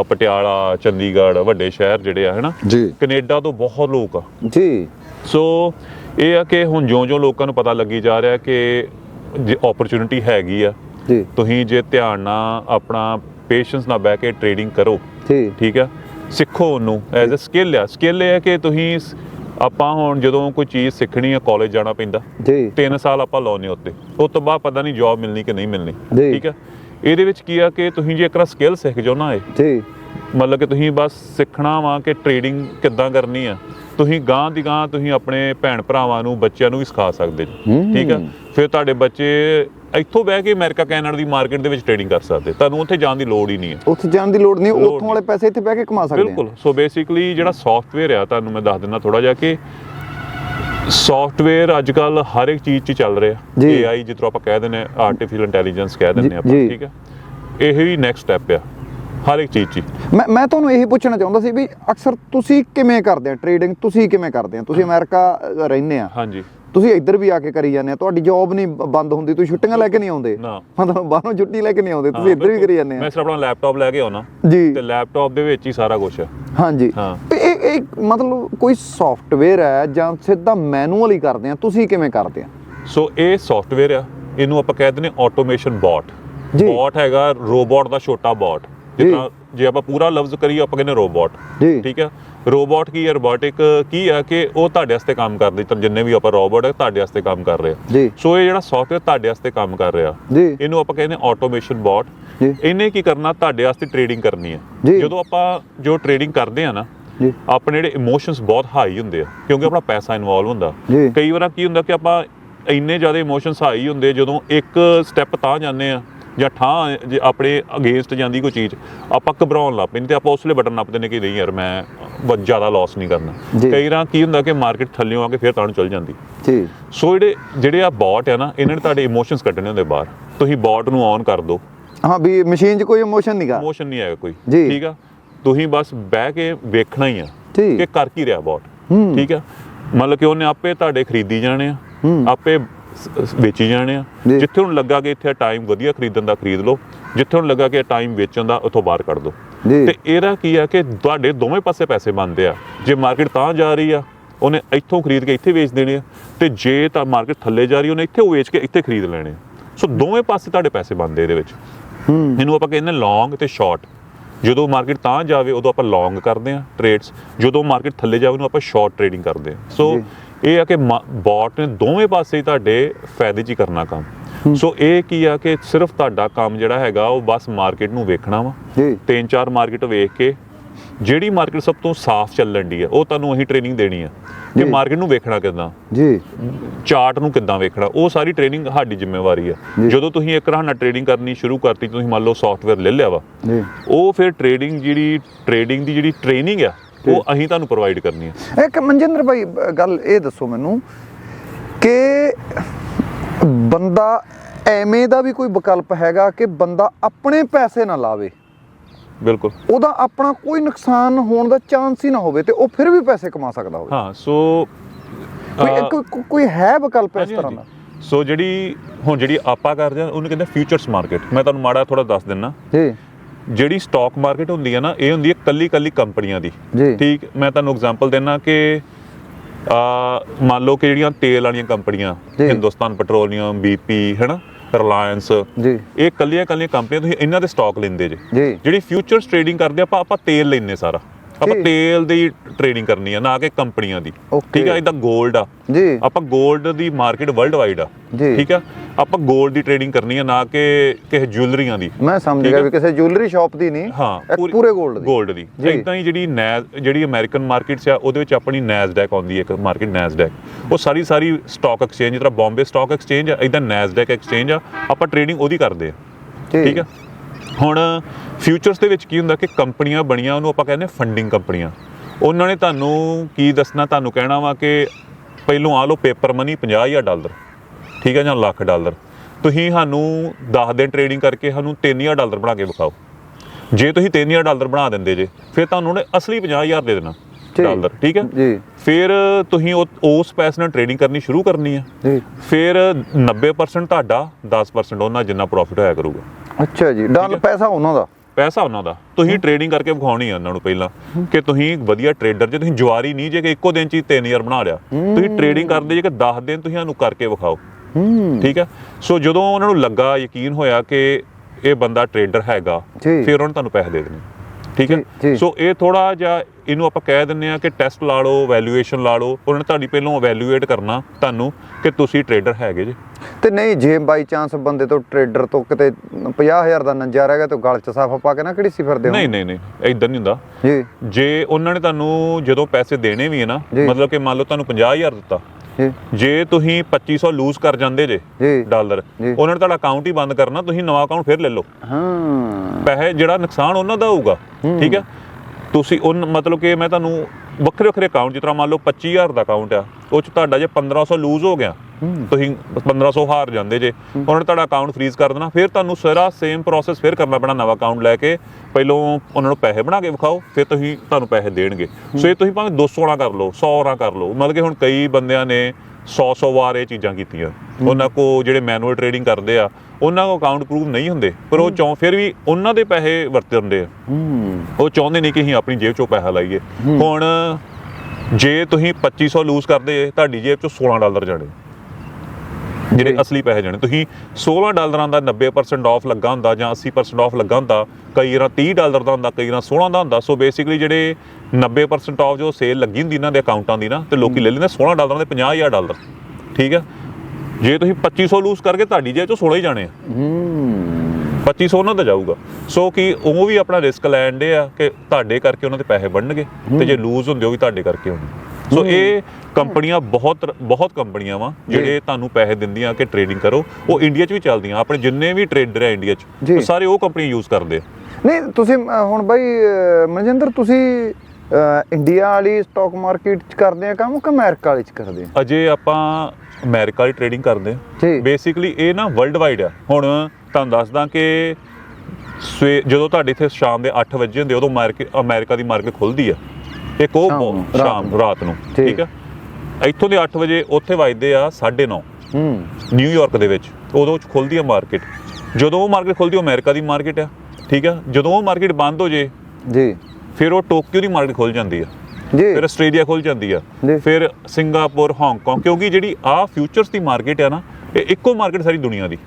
ਪਟਿਆਲਾ ਚੰਡੀਗੜ੍ਹ ਵੱਡੇ ਸ਼ਹਿਰ ਜਿਹੜੇ ਆ ਹੈਨਾ? ਕੈਨੇਡਾ ਤੋਂ ਬਹੁਤ ਲੋਕ ਆ। ਜੀ। ਸੋ ਇਹ ਆ ਕਿ ਹੁਣ ਜਿਉਂ-ਜਿਉਂ ਲੋਕਾਂ ਨੂੰ ਪਤਾ ਲੱਗੀ ਜਾ ਰਿਹਾ ਕਿ ਜੇ ਓਪਰਚੁਨਿਟੀ ਹੈਗੀ ਆ ਜੀ। ਤੁਸੀਂ ਜੇ ਧਿਆਨ ਨਾਲ ਆਪਣਾ ਪੇਸ਼ੈਂਸ ਨਾਲ ਬਹਿ ਕੇ ਟ੍ਰੇਡਿੰਗ ਕਰੋ ਠੀਕ ਆ? ਸਿੱਖੋ ਉਹਨੂੰ ਐਜ਼ ਅ ਸਕਿੱਲ ਆ। ਸਕਿੱਲ ਇਹ ਆ ਕਿ ਤੁਸੀਂ ਆਪਾਂ ਹੁਣ ਜਦੋਂ ਕੋਈ ਚੀਜ਼ ਸਿੱਖਣੀ ਹੈ ਕਾਲਜ ਜਾਣਾ ਪੈਂਦਾ ਜੀ। 3 ਸਾਲ ਆਪਾਂ ਲਾਉਨੇ ਉੱਤੇ। ਉਸ ਤੋਂ ਬਾਅਦ ਪਤਾ ਨਹੀਂ ਜੌਬ ਮਿਲਣੀ ਕਿ ਨਹੀਂ ਮਿਲਣੀ। ਠੀਕ ਹੈ ਇਹਦੇ ਵਿੱਚ ਕੀ ਆ ਕਿ ਤੁਸੀਂ ਜੇ ਇੱਕ ਸਕਿੱਲ ਸਿੱਖ ਜਾਓ ਨਾ ਇਹ। ਜੀ। ਮਤਲਬ ਕਿ ਤੁਸੀਂ ਬਸ ਸਿੱਖਣਾ ਵਾ ਕਿ ਟ੍ਰੇਡਿੰਗ ਕਿੱਦਾਂ ਕਰਨੀ ਆ। ਤੁਸੀਂ ਗਾਂ ਦੀ ਗਾਂ ਤੁਸੀਂ ਆਪਣੇ ਭੈਣ ਭਰਾਵਾਂ ਨੂੰ ਬੱਚਿਆਂ ਨੂੰ ਵੀ ਸਿਖਾ ਸਕਦੇ ਜੀ। ਠੀਕ ਆ? ਫਿਰ ਤੁਹਾਡੇ ਬੱਚੇ ਇੱਥੋਂ ਬਹਿ ਕੇ ਅਮਰੀਕਾ ਕੈਨੇਡਾ ਦੀ ਮਾਰਕੀਟ ਦੇ ਵਿੱਚ ਟ੍ਰੇਡਿੰਗ ਕਰ ਸਕਦੇ। ਤੁਹਾਨੂੰ ਉੱਥੇ ਜਾਣ ਦੀ ਲੋੜ ਹੀ ਨਹੀਂ ਹੈ। ਉੱਥੇ ਜਾਣ ਦੀ ਲੋੜ ਨਹੀਂ ਉੱਥੋਂ ਵਾਲੇ ਪੈਸੇ ਇੱਥੇ ਬਹਿ ਕੇ ਕਮਾ ਸਕਦੇ ਬਿਲਕੁਲ। ਸੋ ਬੇਸਿਕਲੀ ਜਿਹੜਾ ਸੌਫਟਵੇਅਰ ਆ ਤੁਹਾਨੂੰ ਮੈਂ ਦੱਸ ਦਿੰਦਾ ਥੋੜਾ ਜਿਹਾ ਕਿ ਸੌਫਟਵੇਅਰ ਅੱਜ ਕੱਲ ਹਰ ਇੱਕ ਚੀਜ਼ 'ਚ ਚੱਲ ਰਿਹਾ। AI ਜਿੱਦੋਂ ਆਪਾਂ ਕਹਿ ਦਿੰਦੇ ਆ ਆਰਟੀਫੀਸ਼ੀਅਲ ਇੰਟੈਲੀਜੈਂਸ ਕਹਿ ਦਿੰਦੇ ਆ ਆਪਾਂ। ਠੀਕ ਆ ਇਹ ਹੀ ਨੈਕਸਟ ਸਟੈਪ ਆ ਹਰ ਇੱਕ ਚੀਜ਼ 'ਚ ਹੀ। ਮੈਂ ਮੈਂ ਤੁਹਾਨੂੰ ਇਹੀ ਪੁੱਛਣਾ ਚਾਹੁੰਦਾ ਸੀ ਵੀ ਅਕਸਰ ਤੁਸੀਂ ਕਿਵੇਂ ਕਰਦੇ ਆ ਟ੍ਰੇਡਿੰਗ ਤੁਸੀਂ ਕਿਵੇਂ ਕਰਦੇ ਆ? ਤੁਸੀਂ ਅਮਰੀਕਾ ਰਹਿੰਦੇ ਆ। ਹਾਂਜੀ। ਤੁਸੀਂ ਇੱਧਰ ਵੀ ਆ ਕੇ ਕਰੀ ਜਾਂਦੇ ਆ ਤੁਹਾਡੀ ਜੌਬ ਨਹੀਂ ਬੰਦ ਹੁੰਦੀ ਤੁਸੀਂ ਛੁੱਟੀਆਂ ਲੈ ਕੇ ਨਹੀਂ ਆਉਂਦੇ ਨਾ। ਮਤਲਬ ਬਾਹਰੋਂ ਛੁੱਟੀ ਲੈ ਕੇ ਨਹੀਂ ਆਉਂਦੇ ਤੁਸੀਂ ਹਾਂ, ਇੱਧਰ ਵੀ। ਕਰੀ ਜਾਂਦੇ ਮੈਂ ਆ ਸਿਰ ਆਪਣਾ ਲੈਪਟਾਪ ਲੈ ਕੇ ਆਉਣਾ ਜੀ ਤੇ ਲੈਪਟਾਪ ਦੇ ਵਿੱਚ ਹੀ ਸਾਰਾ ਕੁਝ ਹੈ ਹਾਂਜੀ ਹਾਂ। ਇਹ ਇਹ- ਮਤਲਬ ਕੋਈ ਸੌਫਟਵੇਅਰ ਹੈ ਜਾਂ ਸਿੱਧਾ ਮੈਨੂਅਲੀ ਕਰਦੇ ਆ ਤੁਸੀਂ ਕਿਵੇਂ ਕਰਦੇ ਆ ਸੋ ਇਹ ਸੌਫਟਵੇਅਰ ਆ ਇਹਨੂੰ ਆਪਾਂ ਕਹਿ ਦਿੰਦੇ ਆਟੋਮੇਸ਼ਨ ਬੋਟ। ਬੋਟ ਹੈਗਾ ਰੋਬੋਟ ਦਾ ਛੋਟਾ ਬੋਟ। ਜਿੱਦਾਂ ਜੇ ਆਪਾਂ ਪੂਰਾ ਲਫ਼ਜ਼ ਕਰੀਏ ਆਪਾਂ ਕਹਿੰਦੇ ਰੋਬੋਟ ਜੀ। ਠੀਕ ਹੈ ਰੋਬੋਟ ਕੀ ਹੈ? ਰੋਬੋਟਿਕ ਕੀ ਆ ਕਿ ਉਹ ਤੁਹਾਡੇ ਵਾਸਤੇ ਕੰਮ ਕਰਦੇ ਤਾਂ ਜਿੰਨੇ ਵੀ ਆਪਾਂ ਰੋਬੋਟ ਹੈ ਤੁਹਾਡੇ ਵਾਸਤੇ ਕੰਮ ਕਰ ਰਹੇ। ਸੋ ਇਹ ਜਿਹੜਾ ਸੌਫਟਵੇਅਰ ਤੁਹਾਡੇ ਵਾਸਤੇ ਕੰਮ ਕਰ ਰਿਹਾ। ਇਹਨੂੰ ਆਪਾਂ ਕਹਿੰਦੇ ਆਟੋਮੇਸ਼ਨ ਬੋਟ ਇਹਨੇ ਕੀ ਕਰਨਾ? ਤੁਹਾਡੇ ਵਾਸਤੇ ਟ੍ਰੇਡਿੰਗ ਕਰਨੀ ਹੈ। ਜਦੋਂ ਆਪਾਂ ਜੋ ਟ੍ਰੇਡਿੰਗ ਕਰਦੇ ਆ ਨਾ ਆਪਣੇ ਜਿਹੜੇ ਇਮੋਸ਼ਨਸ ਬਹੁਤ ਹਾਈ ਹੁੰਦੇ ਆ ਕਿਉਂਕਿ ਆਪਣਾ ਪੈਸਾ ਇਨਵੋਲਵ ਹੁੰਦਾ। ਕਈ ਵਾਰ ਕੀ ਹੁੰਦਾ ਕਿ ਆਪਾਂ ਇੰਨੇ ਜ਼ਿਆਦਾ ਇਮੋਸ਼ਨਸ ਹਾਈ ਹੁੰਦੇ ਜਦੋਂ ਇੱਕ ਸਟੈਪ ਤਾਂ ਜਾਂਦੇ ਆ ਜਾਂ ਠਾਂ ਜੇ ਆਪਣੇ ਅਗੇਂਸਟ ਜਾਂਦੀ ਕੋਈ ਚੀਜ਼ ਆਪਾਂ ਘਬਰਾਉਣ ਲੱਗ ਪੈਂਦੇ ਤੇ ਆਪਾਂ ਉਸਲੇ ਬਟਨ ਨੱਪਦੇ ਨੇ ਕਿ ਨਹੀਂ ਯਾਰ ਮੈਂ ਬਹੁਤ ਜ਼ਿਆਦਾ ਲਾਸ ਨਹੀਂ ਕਰਨਾ। ਕਈ ਵਾਰ ਕੀ ਹੁੰਦਾ ਕਿ ਮਾਰਕੀਟ ਥੱਲੇੋਂ ਆ ਕੇ ਫਿਰ ਤਾਂ ਚੱਲ ਜਾਂਦੀ। ਜੀ। ਸੋ ਜਿਹੜੇ ਜਿਹੜੇ ਆ ਬੋਟ ਆ ਨਾ ਇਹਨਾਂ ਨੇ ਤੁਹਾਡੇ ਇਮੋਸ਼ਨਸ ਕੱਢਣੇ ਹੁੰਦੇ ਬਾਹਰ। ਤੁਸੀਂ ਬੋਟ ਨੂੰ ਔਨ ਕਰ ਦਿਓ ਹਾਂ ਵੀ ਮਸ਼ੀਨ 'ਚ ਕੋਈ ਇਮੋਸ਼ਨ ਨਹੀਂਗਾ ਇਮੋਸ਼ਨ ਨਹੀਂ ਆਏਗਾ ਕੋਈ। ਠੀਕ ਆ? ਤੁਸੀਂ ਬਸ ਬਹਿ ਕੇ ਵੇਖਣਾ ਹੀ ਆ। ਕਿ ਕਰ ਕੀ ਰਿਹਾ ਬੋਟ ਹੂੰ। ਠੀਕ ਆ? ਮਤਲਬ ਕਿ ਉਹਨੇ ਆਪੇ ਤੁਹਾਡੇ ਖਰੀਦੀ ਜਾਣੇ ਆ। ਹੂੰ। ਆਪੇ ਵੇਚੀ ਜਾਣੇ ਆ। ਜੀ। ਜਿੱਥੇ ਹੁਣ ਲੱਗਾ ਕਿ ਇੱਥੇ ਟਾਈਮ ਵਧੀਆ ਖਰੀਦਣ ਦਾ ਖਰੀਦ ਲਓ ਜਿੱਥੇ ਹੁਣ ਲੱਗਾ ਕਿ ਟਾਈਮ ਵੇਚਣ ਦਾ ਉੱਥੋਂ ਬਾਹਰ ਕੱਢ ਦਿਓ ਜੀ। ਤੇ ਇਹਦਾ ਕੀ ਆ ਕਿ ਤੁਹਾਡੇ ਦੋਵੇਂ ਪਾਸੇ ਪੈਸੇ ਬਣਦੇ ਆ। ਜੇ ਮਾਰਕੀਟ ਤਾਂ ਜਾ ਰਹੀ ਆ ਉਹਨੇ ਇੱਥੋਂ ਖਰੀਦ ਕੇ ਇੱਥੇ ਵੇਚ ਦੇਣੇ ਆ। ਤੇ ਜੇ ਤਾਂ ਮਾਰਕੀਟ ਥੱਲੇ ਜਾ ਰਹੀ ਉਹਨੇ ਇੱਥੇ ਉਹ ਵੇਚ ਕੇ ਇੱਥੇ ਖਰੀਦ ਲੈਣੇ ਆ। ਸੋ ਦੋਵੇਂ ਪਾਸੇ ਤੁਹਾਡੇ ਪੈਸੇ ਬਣਦੇ ਇਹਦੇ ਵਿੱਚ। ਹੂੰ। ਇਹਨੂੰ ਆਪਾਂ ਕਹਿੰਦੇ ਲੌਂਗ ਤੇ ਸ਼ਾਰਟ ਜਦੋਂ ਮਾਰਕੀਟ ਤਾਂ ਜਾਵੇ ਉਦੋਂ ਆਪਾਂ ਲੌਂਗ ਕਰਦੇ ਆ ਟ੍ਰੇਡਸ ਜਦੋਂ ਮਾਰਕੀਟ ਥੱਲੇ ਜਾਵੇ ਉਹਨੂੰ ਆਪਾਂ ਸ਼ਾਰਟ ਟ੍ਰੇਡਿੰਗ ਕਰਦੇ ਆ ਸੋ ਜੀ। ਇਹ ਆ ਕਿ ਬੋਟ ਨੇ ਦੋਵੇਂ ਪਾਸੇ ਹੀ ਤੁਹਾਡੇ ਫਾਇਦੇ 'ਚ ਹੀ ਕਰਨਾ ਕੰਮ। ਸੋ ਇਹ ਕੀ ਆ ਕਿ ਸਿਰਫ ਤੁਹਾਡਾ ਕੰਮ ਜਿਹੜਾ ਹੈਗਾ ਉਹ ਬਸ ਮਾਰਕੀਟ ਨੂੰ ਵੇਖਣਾ ਵਾ। ਤਿੰਨ ਚਾਰ ਮਾਰਕੀਟ ਵੇਖ ਕੇ ਜਿਹੜੀ ਮਾਰਕੀਟ ਸਭ ਤੋਂ ਸਾਫ਼ ਚੱਲਣ ਦੀ ਆ ਉਹ ਤੁਹਾਨੂੰ ਅਸੀਂ ਟ੍ਰੇਨਿੰਗ ਦੇਣੀ ਆ ਕਿ। ਮਾਰਕੀਟ ਨੂੰ ਵੇਖਣਾ ਕਿੱਦਾਂ। ਜੀ। ਚਾਰਟ ਨੂੰ ਕਿੱਦਾਂ ਵੇਖਣਾ ਉਹ ਸਾਰੀ ਟ੍ਰੇਨਿੰਗ ਸਾਡੀ ਜ਼ਿੰਮੇਵਾਰੀ ਆ। ਜਦੋਂ ਤੁਸੀਂ ਇੱਕ ਰਾਹ ਨਾਲ ਟ੍ਰੇਡਿੰਗ ਕਰਨੀ ਸ਼ੁਰੂ ਕਰਤੀ ਤੁਸੀਂ ਮੰਨ ਲਓ ਸੌਫਟਵੇਅਰ ਲੈ ਲਿਆ ਵਾ। ਜੀ। ਉਹ ਫਿਰ ਟ੍ਰੇਡਿੰਗ ਜਿਹੜੀ ਟ੍ਰੇਡਿੰਗ ਦੀ ਜਿਹੜੀ ਟ੍ਰੇਨਿੰਗ ਆ ਉਹ ਅਸੀਂ ਤੁਹਾਨੂੰ ਪ੍ਰੋਵਾਈਡ ਕਰਨੀ ਆ। ਇੱਕ ਮਨਜਿੰਦਰ ਭਾਈ ਗੱਲ ਇਹ ਦੱਸੋ ਮੈਨੂੰ ਕਿ ਬੰਦਾ ਐਵੇਂ ਦਾ ਵੀ ਕੋਈ ਵਿਕਲਪ ਹੈਗਾ ਕਿ ਬੰਦਾ ਆਪਣੇ ਪੈਸੇ ਨਾ ਲਾਵੇ। ਬਿਲਕੁਲ। ਉਹਦਾ ਆਪਣਾ ਕੋਈ ਨੁਕਸਾਨ ਹੋਣ ਦਾ ਚਾਂਸ ਹੀ ਨਾ ਹੋਵੇ ਤੇ ਉਹ ਫਿਰ ਵੀ ਪੈਸੇ ਕਮਾ ਸਕਦਾ ਹੋਵੇ। ਹਾਂ ਸੋ ਕੋਈ ਕੋਈ- ਹੈ ਵਿਕਲਪ ਇਸ ਤਰ੍ਹਾਂ ਦਾ। ਸੋ ਜਿਹੜੀ ਹੁਣ ਜਿਹੜੀ ਆਪਾਂ ਕਰਦੇ ਆ ਉਹਨੂੰ ਕਹਿੰਦੇ ਫਿਊਚਰਸ ਮਾਰਕੀਟ ਮੈਂ ਤੁਹਾਨੂੰ ਮਾੜਾ ਥੋੜਾ ਦੱਸ ਦਿੰਨਾ। ਜੀ। ਜਿਹੜੀ ਸਟਾਕ ਮਾਰਕੀਟ ਹੁੰਦੀ ਹੈ ਨਾ ਇਹ ਹੁੰਦੀ ਹੈ ਕੱਲੀ ਕੱਲੀ ਕੰਪਨੀਆਂ ਦੀ। ਠੀਕ ਮੈਂ ਤੁਹਾਨੂੰ ਐਗਜ਼ਾਮਪਲ ਦੇਣਾ ਕਿ ਆ ਮੰਨ ਲਓ ਕਿ ਜਿਹੜੀਆਂ ਤੇਲ ਵਾਲੀਆਂ ਕੰਪਨੀਆਂ। ਹਿੰਦੁਸਤਾਨ ਪੈਟਰੋਲੀਅਮ ਬੀਪੀ ਹੈਨਾ ਰਿਲਾਇੰਸ ਜੀ। ਇਹ ਕੱਲੀਆਂ ਕੱਲੀਆਂ ਕੰਪਨੀਆਂ ਤੁਸੀਂ ਇਹਨਾਂ ਦੇ ਸਟਾਕ ਲੈਂਦੇ ਜੇ। ਜੀ। ਜਿਹੜੀ ਫਿਊਚਰਸ ਟ੍ਰੇਡਿੰਗ ਕਰਦੇ ਆਪਾਂ ਆਪਾਂ ਤੇਲ ਲੈਨੇ ਸਾਰਾ। ਆਪਾਂ ਤੇਲ ਦੀ ਟ੍ਰੇਡਿੰਗ ਕਰਨੀ ਆ ਨਾ ਕਿ ਕੰਪਨੀਆਂ ਦੀ। ਠੀਕ ਆ ਇਹਦਾ 골ਡ ਆ। ਜੀ। ਆਪਾਂ 골ਡ ਦੀ ਮਾਰਕੀਟ ਵਰਲਡ ਵਾਈਡ ਆ ਠੀਕ ਆ? ਆਪਾਂ 골ਡ ਦੀ ਟ੍ਰੇਡਿੰਗ ਕਰਨੀ ਆ ਨਾ ਕਿ ਕਿਸੇ ਜੁਐਲਰੀਆਂ ਦੀ। ਮੈਂ ਸਮਝ ਗਿਆ ਵੀ ਕਿਸੇ ਜੁਐਲਰੀ ਸ਼ਾਪ ਦੀ ਨਹੀਂ ਹਾਂ ਪੂਰੇ 골ਡ ਦੀ। 골ਡ ਦੀ ਇਦਾਂ ਹੀ ਜਿਹੜੀ ਨੈਸ ਜਿਹੜੀ ਅਮਰੀਕਨ ਮਾਰਕੀਟਸ ਆ ਉਹਦੇ ਵਿੱਚ ਆਪਣੀ ਨੈਸਡੈਕ ਆਉਂਦੀ ਹੈ ਇੱਕ ਮਾਰਕੀਟ ਨੈਸਡੈਕ ਉਹ ਸਾਰੀ ਸਾਰੀ ਸਟਾਕ ਐਕਸਚੇਂਜ ਜਿਹੜਾ ਬੰਬੇ ਸਟਾਕ ਐਕਸਚੇਂਜ ਆ ਇਦਾਂ ਨੈਸਡੈਕ ਐਕਸਚੇਂਜ ਆ ਆਪਾਂ ਟ੍ਰੇਡਿੰਗ ਉਹਦੀ ਕਰਦੇ ਆ। ਠੀਕ ਆ? ਹੁਣ ਫਿਊਚਰਸ ਦੇ ਵਿੱਚ ਕੀ ਹੁੰਦਾ ਕਿ ਕੰਪਨੀਆਂ ਬਣੀਆਂ ਉਹਨੂੰ ਆਪਾਂ ਕਹਿੰਦੇ ਫੰਡਿੰਗ ਕੰਪਨੀਆਂ। ਉਹਨਾਂ ਨੇ ਤੁਹਾਨੂੰ ਕੀ ਦੱਸਣਾ ਤੁਹਾਨੂੰ ਕਹਿਣਾ ਵਾ ਕਿ ਪਹਿਲੋਂ ਆ ਲਓ ਪੇਪਰ ਮਨੀ 50000 ਡਾਲਰ ਠੀਕ ਹੈ ਜਾਂ ਲੱਖ ਡਾਲਰ। ਤੁਸੀਂ ਸਾਨੂੰ 10 ਦਿਨ ਟ੍ਰੇਡਿੰਗ ਕਰਕੇ ਸਾਨੂੰ 3000 ਡਾਲਰ ਬਣਾ ਕੇ ਵਿਖਾਓ। ਜੇ ਤੁਸੀਂ 3000 ਡਾਲਰ ਬਣਾ ਦਿੰਦੇ ਜੇ ਫਿਰ ਤੁਹਾਨੂੰ ਉਹਨੇ ਅਸਲੀ 50000 ਦੇ ਦੇਣਾ। ਡਾਲਰ ਠੀਕ ਹੈ ਜੀ। ਫਿਰ ਤੁਸੀਂ ਉਹ- ਉਸ ਪੈਸੇ ਨਾਲ ਟ੍ਰੇਡਿੰਗ ਕਰਨੀ ਸ਼ੁਰੂ ਕਰਨੀ ਆ। ਜੀ। ਫਿਰ 90% ਤੁਹਾਡਾ 10% ਉਹਨਾਂ ਜਿੰਨਾ ਪ੍ਰੋਫਿਟ ਹੋਇਆ ਕਰੂਗਾ। ਅੱਛਾ ਜੀ ਡਾਲ ਪੈਸਾ ਉਹਨਾਂ ਦਾ? ਪੈਸਾ ਉਹਨਾਂ ਦਾ। ਤੁਸੀਂ ਟ੍ਰੇਡਿੰਗ ਕਰਕੇ ਵਿਖਾਉਣੀ ਆ ਉਹਨਾਂ ਨੂੰ ਪਹਿਲਾਂ ਕਿ ਤੁਸੀਂ ਵਧੀਆ ਟ੍ਰੇਡਰ ਜੇ ਤੁਸੀਂ ਜਵਾਰੀ ਨਹੀਂ ਜੇ ਕਿ ਇੱਕੋ ਦਿਨ ਚ ਹੀ 3000 ਬਣਾ ਲਿਆ। ਤੁਸੀਂ ਟ੍ਰੇਡਿੰਗ ਕਰਦੇ ਜੇ ਕਿ 10 ਦਿਨ ਤੁਸੀਂ ਸਾਨੂੰ ਕਰਕੇ ਵਿਖਾਓ। ਠੀਕ ਹੈ? ਸੋ ਜਦੋਂ ਉਹਨਾਂ ਨੂੰ ਲੱਗਾ ਯਕੀਨ ਹੋਇਆ ਕਿ ਇਹ ਬੰਦਾ ਟ੍ਰੇਡਰ ਹੈਗਾ। ਫਿਰ ਉਹਨਾਂ ਨੇ ਤੁਹਾਨੂੰ ਪੈਸੇ ਦੇ ਦੇਣੇ। ਠੀਕ ਹੈ। ਸੋ ਇਹ ਥੋੜਾ ਜਿਹਾ ਇਹਨੂੰ ਆਪਾਂ ਕਹਿ ਦਿੰਨੇ ਆ ਕਿ ਟੈਸਟ ਲਾ ਲਓ ਵੈਲਿਊਏਸ਼ਨ ਲਾ ਲਓ। ਉਹਨਾਂ ਨੇ ਤੁਹਾਡੀ ਪਹਿਲਾਂ ਇਵੈਲੂਏਟ ਕਰਨਾ ਤੁਹਾਨੂੰ ਕਿ ਤੁਸੀਂ ਟ੍ਰੇਡਰ ਹੈਗੇ ਜੇ। ਤੇ ਨਹੀਂ ਜੇ ਬਾਈ ਚਾਂਸ ਬੰਦੇ ਤੋਂ ਟ੍ਰੇਡਰ ਤੋਂ ਕਿਤੇ 50000 ਦਾ ਨੰਜਾ ਰਹਿ ਗਿਆ ਤੇ ਗਲ ਚ ਸਾਫਾ ਪਾ ਕੇ ਨਾ ਕਿਹੜੀ ਸੀ ਫਿਰਦੇ ਹੋ ਨਹੀਂ ਨਹੀਂ ਨਹੀਂ ਇਦਾਂ ਨਹੀਂ ਹੁੰਦਾ। ਜੀ। ਜੇ ਉਹਨਾਂ ਨੇ ਤੁਹਾਨੂੰ ਜਦੋਂ ਪੈਸੇ ਦੇਣੇ ਵੀ ਹੈ ਨਾ। ਮਤਲਬ ਕਿ ਮੰਨ ਲਓ ਤੁਹਾਨੂੰ 50000 ਦਿੱਤਾ ਜੀ। ਜੇ ਤੁਸੀਂ 2500 ਲੂਜ਼ ਕਰ ਜਾਂਦੇ ਜੇ ਡਾਲਰ। ਉਹਨਾਂ ਨੇ ਤੁਹਾਡਾ ਅਕਾਊਂਟ ਹੀ ਬੰਦ ਕਰਨਾ ਤੁਸੀਂ ਨਵਾਂ ਅਕਾਊਂਟ ਫਿਰ ਲੈ ਲਓ। ਹਾਂ। ਪੈਸੇ ਜਿਹੜਾ ਨੁਕਸਾਨ ਉਹਨਾਂ ਦਾ ਹੋਊਗਾ ਠੀਕ ਹੈ? ਤੁਸੀਂ ਉਹ ਮਤਲਬ ਕਿ ਮੈਂ ਤੁਹਾਨੂੰ ਵੱਖਰੇ ਵੱਖਰੇ ਅਕਾਊਂਟ ਜਿਸ ਤਰ੍ਹਾਂ ਮੰਨ ਲਓ 25000 ਦਾ ਅਕਾਊਂਟ ਆ ਉਹ ਚ ਤੁਹਾਡਾ ਜੇ 1500 ਲੂਜ਼ ਹੋ ਗਿਆ ਤੁਸੀਂ 1500 ਹਾਰ ਜਾਂਦੇ ਜੇ ਉਹਨਾਂ ਨੇ ਤੁਹਾਡਾ ਅਕਾਊਂਟ ਫ੍ਰੀਜ਼ ਕਰ ਦੇਣਾ ਫਿਰ ਤੁਹਾਨੂੰ ਸਾਰਾ ਸੇਮ ਪ੍ਰੋਸੈਸ ਫਿਰ ਕਰਨਾ ਪੈਣਾ ਨਵਾਂ ਅਕਾਊਂਟ ਲੈ ਕੇ ਪਹਿਲੋਂ ਉਹਨਾਂ ਨੂੰ ਪੈਸੇ ਬਣਾ ਕੇ ਵਿਖਾਓ ਫਿਰ ਤੁਸੀਂ ਤੁਹਾਨੂੰ ਪੈਸੇ ਦੇਣਗੇ। ਸੋ ਇਹ ਤੁਸੀਂ ਭਾਵੇਂ 200 ਨਾ ਕਰ ਲਓ 100 ਨਾ ਕਰ ਲਓ ਮਤਲਬ ਕਿ ਹੁਣ ਕਈ ਬੰਦਿਆਂ ਨੇ 100 100 ਵਾਰ ਇਹ ਚੀਜ਼ਾਂ ਕੀਤੀਆਂ। ਉਹਨਾਂ ਕੋ ਜਿਹੜੇ ਮੈਨੂਅਲ ਟ੍ਰੇਡਿੰਗ ਕਰਦੇ ਆ ਉਹਨਾਂ ਕੋ ਅਕਾਊਂਟ ਪ੍ਰੂਫ ਨਹੀਂ ਹੁੰਦੇ। ਪਰ ਉਹ ਚੌਂ ਫਿਰ ਵੀ ਉਹਨਾਂ ਦੇ ਪੈਸੇ ਵਰਤਦੇ ਆ। ਹੂੰ। ਉਹ ਚਾਹੁੰਦੇ ਨਹੀਂ ਕਿ ਅਸੀਂ ਆਪਣੀ ਜੇਬ ਚੋਂ ਪੈਸਾ ਲਾਈਏ। ਹੁਣ ਜੇ ਤੁਸੀਂ 2500 ਲੂਜ਼ ਕਰਦੇ ਤੁਹਾਡੀ ਜੇਬ ਚੋਂ 16 ਡਾਲਰ ਜਾਣੇ। ਜਿਹੜੇ ਜੀ। ਅਸਲੀ ਪੈਸੇ ਜਾਣੇ। ਤੁਸੀਂ 16 ਡਾਲਰਾਂ ਦਾ 90% ਆਫ ਲੱਗਾ ਹੁੰਦਾ ਜਾਂ 80% ਆਫ ਲੱਗਾ ਹੁੰਦਾ ਕਈ ਵਾਰ 30 ਡਾਲਰ ਦਾ ਹੁੰਦਾ ਕਈ ਵਾਰ 16 ਦਾ ਹੁੰਦਾ। ਸੋ ਬੇਸਿਕਲੀ ਜਿਹੜੇ 90% ਆਫ ਜੋ ਸੇਲ ਲੱਗੀ ਹੁੰਦੀ ਇਹਨਾਂ ਦੇ ਅਕਾਊਂਟਾਂ ਦੀ ਨਾ ਤੇ ਲੋਕੀ ਲੈ ਲੈਂਦੇ 16 ਡਾਲਰਾਂ ਦੇ 50000 ਡਾਲਰ। ਠੀਕ ਹੈ ਜੇ ਤੁਸੀਂ 2500 ਲੂਜ਼ ਕਰਕੇ ਤੁਹਾਡੀ ਜੇਬ ਚੋਂ 16 ਹੀ ਜਾਣੇ ਆ। ਹੂੰ। 2500 ਉਹਨਾਂ ਦਾ ਜਾਊਗਾ। ਸੋ ਕਿ ਉਹ ਵੀ ਆਪਣਾ ਰਿਸਕ ਲੈਣ ਦੇ ਆ ਕਿ ਤੁਹਾਡੇ ਕਰਕੇ ਉਹਨਾਂ ਦੇ ਪੈਸੇ ਬਣਨਗੇ ਤੇ ਜੇ ਲੂਜ਼ ਹੁੰਦੇ ਉਹ ਵੀ ਤੁਹਾਡੇ ਕਰਕੇ ਹੋਣਗੇ। ਸੋ ਇਹ ਕੰਪਨੀਆਂ ਬਹੁਤ ਬਹੁਤ ਕੰਪਨੀਆਂ ਵਾ ਜਿਹੜੇ ਤੁਹਾਨੂੰ ਪੈਸੇ ਦਿੰਦੀਆਂ ਕਿ ਟ੍ਰੇਡਿੰਗ ਕਰੋ ਉਹ ਇੰਡੀਆ 'ਚ ਵੀ ਚੱਲਦੀਆਂ ਆਪਣੇ ਜਿੰਨੇ ਵੀ ਟ੍ਰੇਡਰ ਆ ਇੰਡੀਆ 'ਚ। ਉਹ ਸਾਰੇ ਉਹ ਕੰਪਨੀ ਯੂਜ਼ ਕਰਦੇ ਨਹੀਂ ਤੁਸੀਂ ਹੁਣ ਬਾਈ ਮਨਜਿੰਦਰ ਤੁਸੀਂ ਇੰਡੀਆ ਵਾਲੀ ਸਟਾਕ ਮਾਰਕੀਟ ਚ ਕਰਦੇ ਆ ਕੰਮ ਕਿ ਅਮਰੀਕਾ ਵਾਲੀ ਚ ਕਰਦੇ ਆ? ਅਜੇ ਆਪਾਂ ਅਮਰੀਕਾ ਦੀ ਟ੍ਰੇਡਿੰਗ ਕਰਦੇ। ਆ। ਬੇਸਿਕਲੀ ਇਹ ਨਾ ਵਰਲਡ ਵਾਈਡ ਆ। ਹੁਣ ਤੁਹਾਨੂੰ ਦੱਸਦਾ ਕਿ ਜਦੋਂ ਤੁਹਾਡੇ ਇੱਥੇ ਸ਼ਾਮ ਦੇ 8 ਵਜੇ ਹੁੰਦੇ ਉਦੋਂ ਮਾਰਕੀਟ ਅਮਰੀਕਾ ਦੀ ਮਾਰਕੀਟ ਖੁੱਲਦੀ ਆ। ਇੱਕ ਉਹ ਸ਼ਾਮ ਨੂੰ, ਰਾਤ ਸ਼ਾਮ ਨੂੰ। ਰਾਤ ਨੂੰ ਠੀਕ। ਠੀਕ ਆ? ਇੱਥੋਂ ਦੇ 8 ਵਜੇ ਉੱਥੇ ਵੱਜਦੇ ਆ 9:30 ਹੂੰ। ਨਿਊਯਾਰਕ ਦੇ ਵਿੱਚ ਉਦੋਂ ਖੁੱਲਦੀ ਆ ਮਾਰਕੀਟ। ਜਦੋਂ ਉਹ ਮਾਰਕੀਟ ਖੁੱਲਦੀ ਉਹ ਅਮਰੀਕਾ ਦੀ ਮਾਰਕੀਟ ਆ ਠੀਕ ਆ? ਜਦੋਂ ਉਹ ਮਾਰਕੀਟ ਬੰਦ ਹੋ ਜੇ ਜੀ। ਫਿਰ ਉਹ ਟੋਕੀਓ ਦੀ ਮਾਰਕੀਟ ਖੁੱਲ ਜਾਂਦੀ ਆ। ਜੀ। ਫਿਰ ਆਸਟ੍ਰੇਲੀਆ ਖੁੱਲ ਜਾਂਦੀ ਆ। ਜੀ। ਫਿਰ ਸਿੰਗਾਪੁਰ ਹਾਂਗਕਾਂਗ ਕਿਉਂਕਿ ਜਿਹੜੀ ਆ ਫਿਊਚਰਸ ਦੀ ਮਾਰਕੀਟ ਆ ਨਾ ਇਹ ਇੱਕੋ ਮਾਰਕੀਟ ਸਾਰੀ ਦੁਨੀਆ ਦੀ।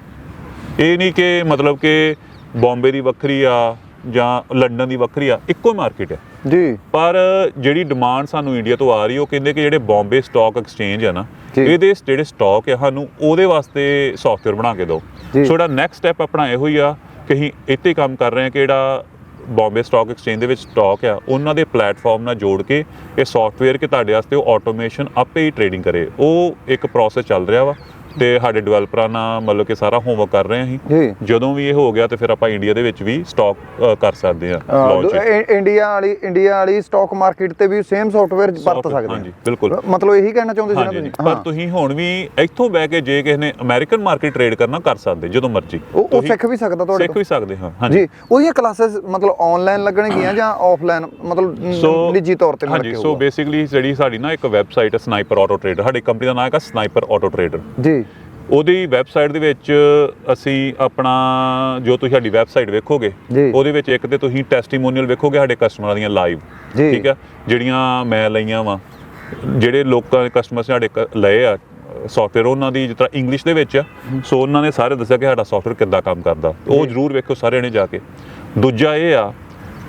ਇਹ ਨਹੀਂ ਕਿ ਮਤਲਬ ਕਿ ਬੰਬੇ ਦੀ ਵੱਖਰੀ ਆ ਜਾਂ ਲੰਡਨ ਦੀ ਵੱਖਰੀ ਆ ਇੱਕੋ ਮਾਰਕੀਟ ਆ। ਜੀ। ਪਰ ਜਿਹੜੀ ਡਿਮਾਂਡ ਸਾਨੂੰ ਇੰਡੀਆ ਤੋਂ ਆ ਰਹੀ ਉਹ ਕਹਿੰਦੇ ਕਿ ਜਿਹੜੇ ਬੰਬੇ ਸਟਾਕ ਐਕਸਚੇਂਜ ਆ ਨਾ। ਇਹਦੇ ਜਿਹੜੇ ਸਟਾਕ ਆ ਸਾਨੂੰ ਉਹਦੇ ਵਾਸਤੇ ਸੌਫਟਵੇਅਰ ਬਣਾ ਕੇ ਦਿਓ। ਸੋ ਜਿਹੜਾ ਨੈਕਸਟ ਸਟੈਪ ਆਪਣਾ ਇਹੋ ਹੀ ਆ ਕਿ ਅਸੀਂ ਇੱਥੇ ਕੰਮ ਕਰ ਰਹੇ ਹਾਂ ਕਿ ਜਿਹੜਾ ਬੰਬੇ ਸਟਾਕ ਐਕਸਚੇਂਜ ਦੇ ਵਿੱਚ ਸਟਾਕ ਆ ਉਹਨਾਂ ਦੇ ਪਲੇਟਫਾਰਮ ਨਾਲ ਜੋੜ ਕੇ ਇਹ ਸੌਫਟਵੇਅਰ ਕਿ ਤੁਹਾਡੇ ਵਾਸਤੇ ਉਹ ਆਟੋਮੇਸ਼ਨ ਆਪੇ ਹੀ ਟ੍ਰੇਡਿੰਗ ਕਰੇ। ਉਹ ਇੱਕ ਪ੍ਰੋਸੈਸ ਚੱਲ ਰਿਹਾ ਵਾ। ਤੇ ਸਾਡੇ ਡਿਵੈਲਪਰਾਂ ਨਾਲ ਮਤਲਬ ਕਿ ਸਾਰਾ ਹੋਮਵਰਕ ਕਰ ਰਹੇ ਹਾਂ ਅਸੀਂ। ਜੀ। ਜਦੋਂ ਵੀ ਇਹ ਹੋ ਗਿਆ ਤੇ ਫਿਰ ਆਪਾਂ ਇੰਡੀਆ ਦੇ ਵਿੱਚ ਵੀ ਸਟਾਕ ਕਰ ਸਕਦੇ ਹਾਂ launch ਇੰਡੀਆ ਵਾਲੀ ਇੰਡੀਆ ਵਾਲੀ ਸਟਾਕ ਮਾਰਕੀਟ ਤੇ ਵੀ ਸੇਮ ਸੌਫਟਵੇਅਰ ਵਰਤ Software, ਸਕਦੇ ਹਾਂਜੀ, ਬਿਲਕੁਲ। ਮਤਲਬ ਇਹੀ ਕਹਿਣਾ ਚਾਹੁੰਦੇ ਸੀ ਨਾ ਹਾਂਜੀ ਤੁਸੀਂ? ਪਰ ਹਾਂ। ਤੁਸੀਂ ਹੁਣ ਵੀ ਇੱਥੋਂ ਬਹਿ ਕੇ ਜੇ ਕਿਸੇ ਨੇ ਅਮਰੀਕਨ ਮਾਰਕੀਟ ਟ੍ਰੇਡ ਕਰਨਾ ਕਰ ਸਕਦੇ ਜਦੋਂ ਮਰਜ਼ੀ। ਉਹ ਉਹ ਤੁਸੀਂ ਸਿੱਖ ਵੀ ਸਕਦਾ ਤੁਹਾਡੇ ਸਿੱਖ ਤੋਂ। ਵੀ ਸਕਦੇ ਹਾਂ ਹਾਂਜੀ। ਜੀ ਉਹਦੀਆਂ ਕਲਾਸਿਸ ਮਤਲਬ ਆਨਲਾਈਨ ਲੱਗਣਗੀਆਂ ਜਾਂ ਆਫਲਾਈਨ ਮਤਲਬ ਨ- ਨਿੱਜੀ ਤੌਰ ਤੇ ਮਿਲ ਹਾਂਜੀ ਕੇ ਸੋ ਹੋਊਗਾ। ਬੇਸਿਕਲੀ ਜਿਹੜੀ ਸਾਡੀ ਨਾ ਇੱਕ ਵੈਬਸਾਈਟ ਹੈ ਸਨਾਈਪਰ ਆਟੋ ਟ੍ਰੇਡਰ ਸਾਡੀ ਕੰਪਨੀ ਦਾ ਨਾਮ ਹੈਗਾ ਸਨਾਈਪਰ ਆਟੋ ਟ੍ਰੇਡਰ ਜੀ। ਉਹਦੀ ਵੈਬਸਾਈਟ ਦੇ ਵਿੱਚ ਅਸੀਂ ਆਪਣਾ ਜੋ ਤੁਸੀਂ ਸਾਡੀ ਵੈਬਸਾਈਟ ਵੇਖੋਗੇ। ਉਹਦੇ ਵਿੱਚ ਇੱਕ ਤੇ ਤੁਸੀਂ ਟੈਸਟੀਮੋਨੀਅਲ ਵੇਖੋਗੇ ਸਾਡੇ ਕਸਟਮਰਾਂ ਦੀਆਂ ਲਾਈਵ। ਠੀਕ ਹੈ ਜਿਹੜੀਆਂ ਮੈਂ ਲਈਆਂ ਵਾ ਜਿਹੜੇ ਲੋਕਾਂ ਦੇ ਕਸਟਮਰ ਸਾਡੇ ਲਏ ਆ ਸੌਫਟਵੇਅਰ ਉਹਨਾਂ ਦੀ ਜਿਸ ਤਰ੍ਹਾਂ ਇੰਗਲਿਸ਼ ਦੇ ਵਿੱਚ ਆ ਸੋ ਉਹਨਾਂ ਨੇ ਸਾਰੇ ਦੱਸਿਆ ਕਿ ਸਾਡਾ ਸੌਫਟਵੇਅਰ ਕਿੱਦਾਂ ਕੰਮ ਕਰਦਾ ਉਹ ਜ਼ਰੂਰ ਵੇਖੋ ਸਾਰਿਆਂ ਨੇ ਜਾ ਕੇ ਦੂਜਾ ਇਹ ਆ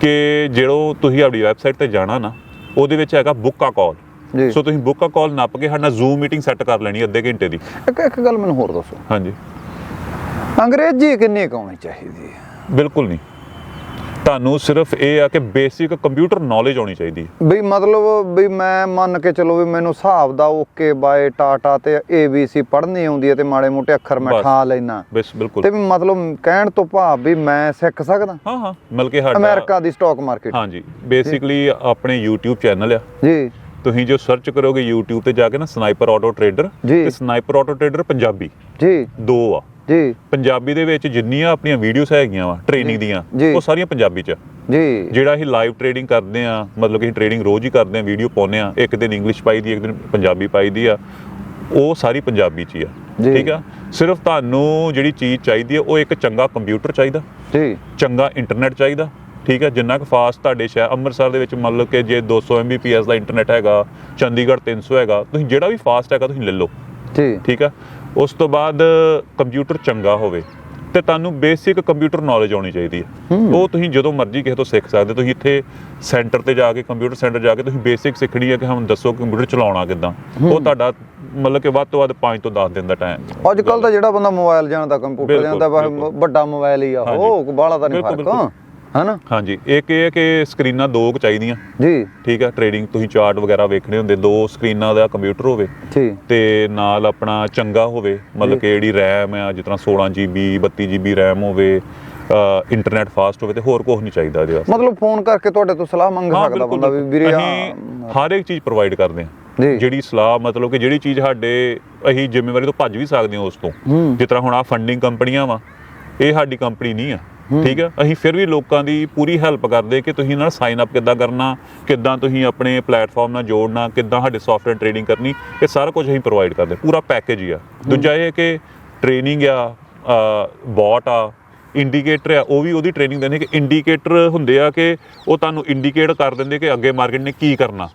ਕਿ ਜਿਹੜੋ ਤੁਸੀਂ ਆਪਣੀ ਵੈਬਸਾਈਟ ਤੇ ਜਾਣਾ ਨਾ ਉਹਦੇ ਵਿੱਚ ਹੈਗਾ ਬੁੱਕ ਆ ਕਾਲ। ਸੋ ਤੁਸੀਂ ਬੁੱਕ ਆ ਕਾਲ ਨੱਪ ਕੇ ਸਾਡਾ ਜ਼ੂਮ ਮੀਟਿੰਗ ਸੈੱਟ ਕਰ ਲੈਣੀ ਅੱਧੇ ਘੰਟੇ ਦੀ। ਇੱਕ ਇੱਕ ਗੱਲ ਮੈਨੂੰ ਹੋਰ ਦੱਸੋ। ਹਾਂਜੀ। ਅੰਗਰੇਜ਼ੀ ਕਿੰਨੀ ਕੁ ਆਉਣੀ ਚਾਹੀਦੀ ਹੈ? ਬਿਲਕੁਲ ਨਹੀਂ। ਤੁਹਾਨੂੰ ਸਿਰਫ ਇਹ ਆ ਕਿ ਬੇਸਿਕ ਕੰਪਿਊਟਰ ਨੌਲੇਜ ਹੋਣੀ ਚਾਹੀਦੀ ਹੈ। ਵੀ ਮਤਲਬ ਵੀ ਮੈਂ ਮੰਨ ਕੇ ਚਲੋ ਵੀ ਮੈਨੂੰ ਹਿਸਾਬ ਦਾ ਓਕੇ ਬਾਏ ਟਾਟਾ ਤੇ ਏਬੀਸੀ ਪੜ੍ਹਨੀ ਆਉਂਦੀ ਹੈ ਤੇ ਮਾੜੇ ਮੋਟੇ ਅੱਖਰ ਮੈਂ। ਠਾ ਲੈਣਾ ਬਸ ਬਿਲਕੁਲ। ਤੇ ਵੀ ਮਤਲਬ ਕਹਿਣ ਤੋਂ ਭਾਵ ਵੀ ਮੈਂ ਸਿੱਖ ਸਕਦਾ? ਹਾਂ ਹਾਂ। ਮਿਲ ਕੇ ਸਾਡਾ ਅਮਰੀਕਾ ਦੀ ਸਟਾਕ ਮਾਰਕੀਟ ਹਾਂਜੀ। ਬੇਸਿਕਲੀ ਆਪਣੇ YouTube ਚੈਨਲ ਆ। ਜੀ। ਤੁਸੀਂ ਜੋ ਸਰਚ ਕਰੋਗੇ YouTube ਤੇ ਜਾ ਕੇ ਨਾ ਸਨਾਈਪਰ ਆਟੋ ਟ੍ਰੇਡਰ। ਤੇ ਸਨਾਈਪਰ ਆਟੋ ਟ੍ਰੇਡਰ ਪੰਜਾਬੀ। ਜੀ। ਦੋ ਆ। ਜੀ। ਪੰਜਾਬੀ ਦੇ ਵਿੱਚ ਜਿੰਨੀਆਂ ਆਪਣੀਆਂ ਵੀਡੀਓਜ਼ ਹੈਗੀਆਂ ਵਾ ਟ੍ਰੇਨਿੰਗ ਦੀਆਂ। ਉਹ ਸਾਰੀਆਂ ਪੰਜਾਬੀ ਚ ਆ। ਜੀ। ਜਿਹੜਾ ਅਸੀਂ ਲਾਈਵ ਟ੍ਰੇਡਿੰਗ ਕਰਦੇ ਆ ਮਤਲਬ ਕਿ ਅਸੀਂ ਟ੍ਰੇਡਿੰਗ ਰੋਜ਼ ਹੀ ਕਰਦੇ ਆ ਵੀਡੀਓ ਪਾਉਂਦੇ ਆ ਇੱਕ ਦਿਨ ਇੰਗਲਿਸ਼ ਪਾਈ ਦੀ ਇੱਕ ਦਿਨ ਪੰਜਾਬੀ ਪਾਈ ਦੀ ਆ ਉਹ ਸਾਰੀ ਪੰਜਾਬੀ ਚ ਹੀ ਆ। ਠੀਕ ਆ? ਸਿਰਫ ਤੁਹਾਨੂੰ ਜਿਹੜੀ ਚੀਜ਼ ਚਾਹੀਦੀ ਆ ਉਹ ਇੱਕ ਚੰਗਾ ਕੰਪਿਊਟਰ ਚਾਹੀਦਾ। ਜੀ। ਚੰਗਾ ਇੰਟਰਨੈਟ ਚਾਹੀਦਾ। ਠੀਕ ਹੈ ਜਿੰਨਾ ਕੁ ਫਾਸਟ ਤੁਹਾਡੇ ਸ਼ਹਿਰ ਅੰਮ੍ਰਿਤਸਰ ਦੇ ਵਿੱਚ ਮੰਨ ਲਓ ਕਿ ਜੇ 200 Mbps ਦਾ ਇੰਟਰਨੈਟ ਹੈਗਾ ਚੰਡੀਗੜ੍ਹ 300 ਹੈਗਾ ਤੁਸੀਂ ਜਿਹੜਾ ਵੀ ਫਾਸਟ ਹੈਗਾ ਤੁਸੀਂ ਲੈ ਲਓ। ਜੀ। ਠੀਕ ਆ ਉਸ ਤੋਂ ਬਾਅਦ ਕੰਪਿਊਟਰ ਚੰਗਾ ਹੋਵੇ ਤੇ ਤੁਹਾਨੂੰ ਬੇਸਿਕ ਕੰਪਿਊਟਰ ਨੌਲੇਜ ਆਉਣੀ ਚਾਹੀਦੀ ਹੈ। ਉਹ ਤੁਸੀਂ ਜਦੋਂ ਮਰਜ਼ੀ ਕਿਸੇ ਤੋਂ ਸਿੱਖ ਸਕਦੇ ਤੁਸੀਂ ਇੱਥੇ ਸੈਂਟਰ ਤੇ ਜਾ ਕੇ ਕੰਪਿਊਟਰ ਸੈਂਟਰ ਜਾ ਕੇ ਤੁਸੀਂ ਬੇਸਿਕ ਸਿੱਖਣੀ ਹੈ ਕਿ ਹਮ ਦੱਸੋ ਕੰਪਿਊਟਰ ਚਲਾਉਣਾ ਕਿੱਦਾਂ। ਉਹ ਤੁਹਾਡਾ ਮਤਲਬ ਕਿ ਵੱਧ ਤੋਂ ਵੱਧ 5 ਤੋਂ 10 ਦਿਨ ਦਾ ਟਾਈਮ ਅੱਜ ਕੱਲ ਤਾਂ ਜਿਹੜਾ ਬੰਦਾ ਮੋਬਾਈਲ ਜਾਣਦਾ ਕੰਪਿਊਟਰ ਜਾਣਦਾ। ਵੱਡਾ ਮੋਬਾਈਲ ਹੀ ਆ। ਉਹ ਬਾਹਲਾ ਤਾਂ ਨਹੀਂ ਫ਼ਰਕ। ਹਨਾ? ਹਾਂਜੀ ਇੱਕ ਇਹ ਹੈ ਕਿ ਸਕਰੀਨਾਂ ਦੋ ਕੁ ਚਾਹੀਦੀਆਂ। ਜੀ। ਠੀਕ ਹੈ ਟ੍ਰੇਡਿੰਗ ਤੁਸੀਂ ਚਾਰਟ ਵਗੈਰਾ ਵੇਖਣੇ ਹੁੰਦੇ ਦੋ ਸਕਰੀਨਾਂ ਦਾ ਕੰਪਿਊਟਰ ਹੋਵੇ ਠੀਕ ਤੇ ਨਾਲ ਆਪਣਾ ਚੰਗਾ ਹੋਵੇ ਮਤਲਬ ਕਿ ਜਿਹੜੀ ਰੈਮ ਆ ਜਿਸ ਤਰ੍ਹਾਂ 16 GB 32 GB ਰੈਮ ਹੋਵੇ ਇੰਟਰਨੈਟ ਫਾਸਟ ਹੋਵੇ ਤੇ ਹੋਰ ਕੁਝ ਨਹੀਂ ਚਾਹੀਦਾ ਇਹਦੇ ਵਾਸਤੇ। ਮਤਲਬ ਫੋਨ ਕਰਕੇ ਤੁਹਾਡੇ ਤੋਂ ਸਲਾਹ ਮੰਗ ਸਕਦਾ ਬੰਦਾ ਵੀ ਵੀਰੇ ਹਰ ਇੱਕ ਚੀਜ਼ ਪ੍ਰੋਵਾਈਡ ਕਰਦੇ ਹਾਂ। ਜੀ। ਜਿਹੜੀ ਸਲਾਹ ਮਤਲਬ ਕਿ ਜਿਹੜੀ ਚੀਜ਼ ਸਾਡੇ ਅਸੀਂ ਜ਼ਿੰਮੇਵਾਰੀ ਤੋਂ ਭੱਜ ਵੀ ਸਕਦੇ ਹਾਂ ਉਸ ਤੋਂ। ਜਿਸ ਤਰ੍ਹਾਂ ਹੁਣ ਆ ਫੰਡਿੰਗ ਕੰਪਨੀਆਂ ਵਾ ਇਹ ਸਾਡੀ ਕੰਪਨੀ ਨਹੀਂ ਆ। ਠੀਕ ਆ ਅਸੀਂ ਫਿਰ ਵੀ ਲੋਕਾਂ ਦੀ ਪੂਰੀ ਹੈਲਪ ਕਰਦੇ ਕਿ ਤੁਸੀਂ ਨਾਲ ਸਾਈਨ ਅਪ ਕਿੱਦਾਂ ਕਰਨਾ ਕਿੱਦਾਂ ਤੁਸੀਂ ਆਪਣੇ ਪਲੇਟਫਾਰਮ ਨਾਲ ਜੋੜਨਾ ਕਿੱਦਾਂ ਸਾਡੇ ਸੌਫਟਵੇਅਰ ਟ੍ਰੇਡਿੰਗ ਕਰਨੀ ਇਹ ਸਾਰਾ ਕੁਝ ਅਸੀਂ ਪ੍ਰੋਵਾਈਡ ਕਰਦੇ। ਪੂਰਾ ਪੈਕੇਜ ਹੀ ਆ। ਦੂਜਾ ਇਹ ਕਿ ਟ੍ਰੇਨਿੰਗ ਆ ਬੋਟ ਆ ਇੰਡੀਕੇਟਰ ਆ ਉਹ ਵੀ ਉਹਦੀ ਟ੍ਰੇਨਿੰਗ ਦਿੰਦੇ ਕਿ ਇੰਡੀਕੇਟਰ ਹੁੰਦੇ ਆ ਕਿ ਉਹ ਤੁਹਾਨੂੰ ਇੰਡੀਕੇਟ ਕਰ ਦਿੰਦੇ ਕਿ ਅੱਗੇ ਮਾਰਕੀਟ ਨੇ ਕੀ ਕਰਨਾ।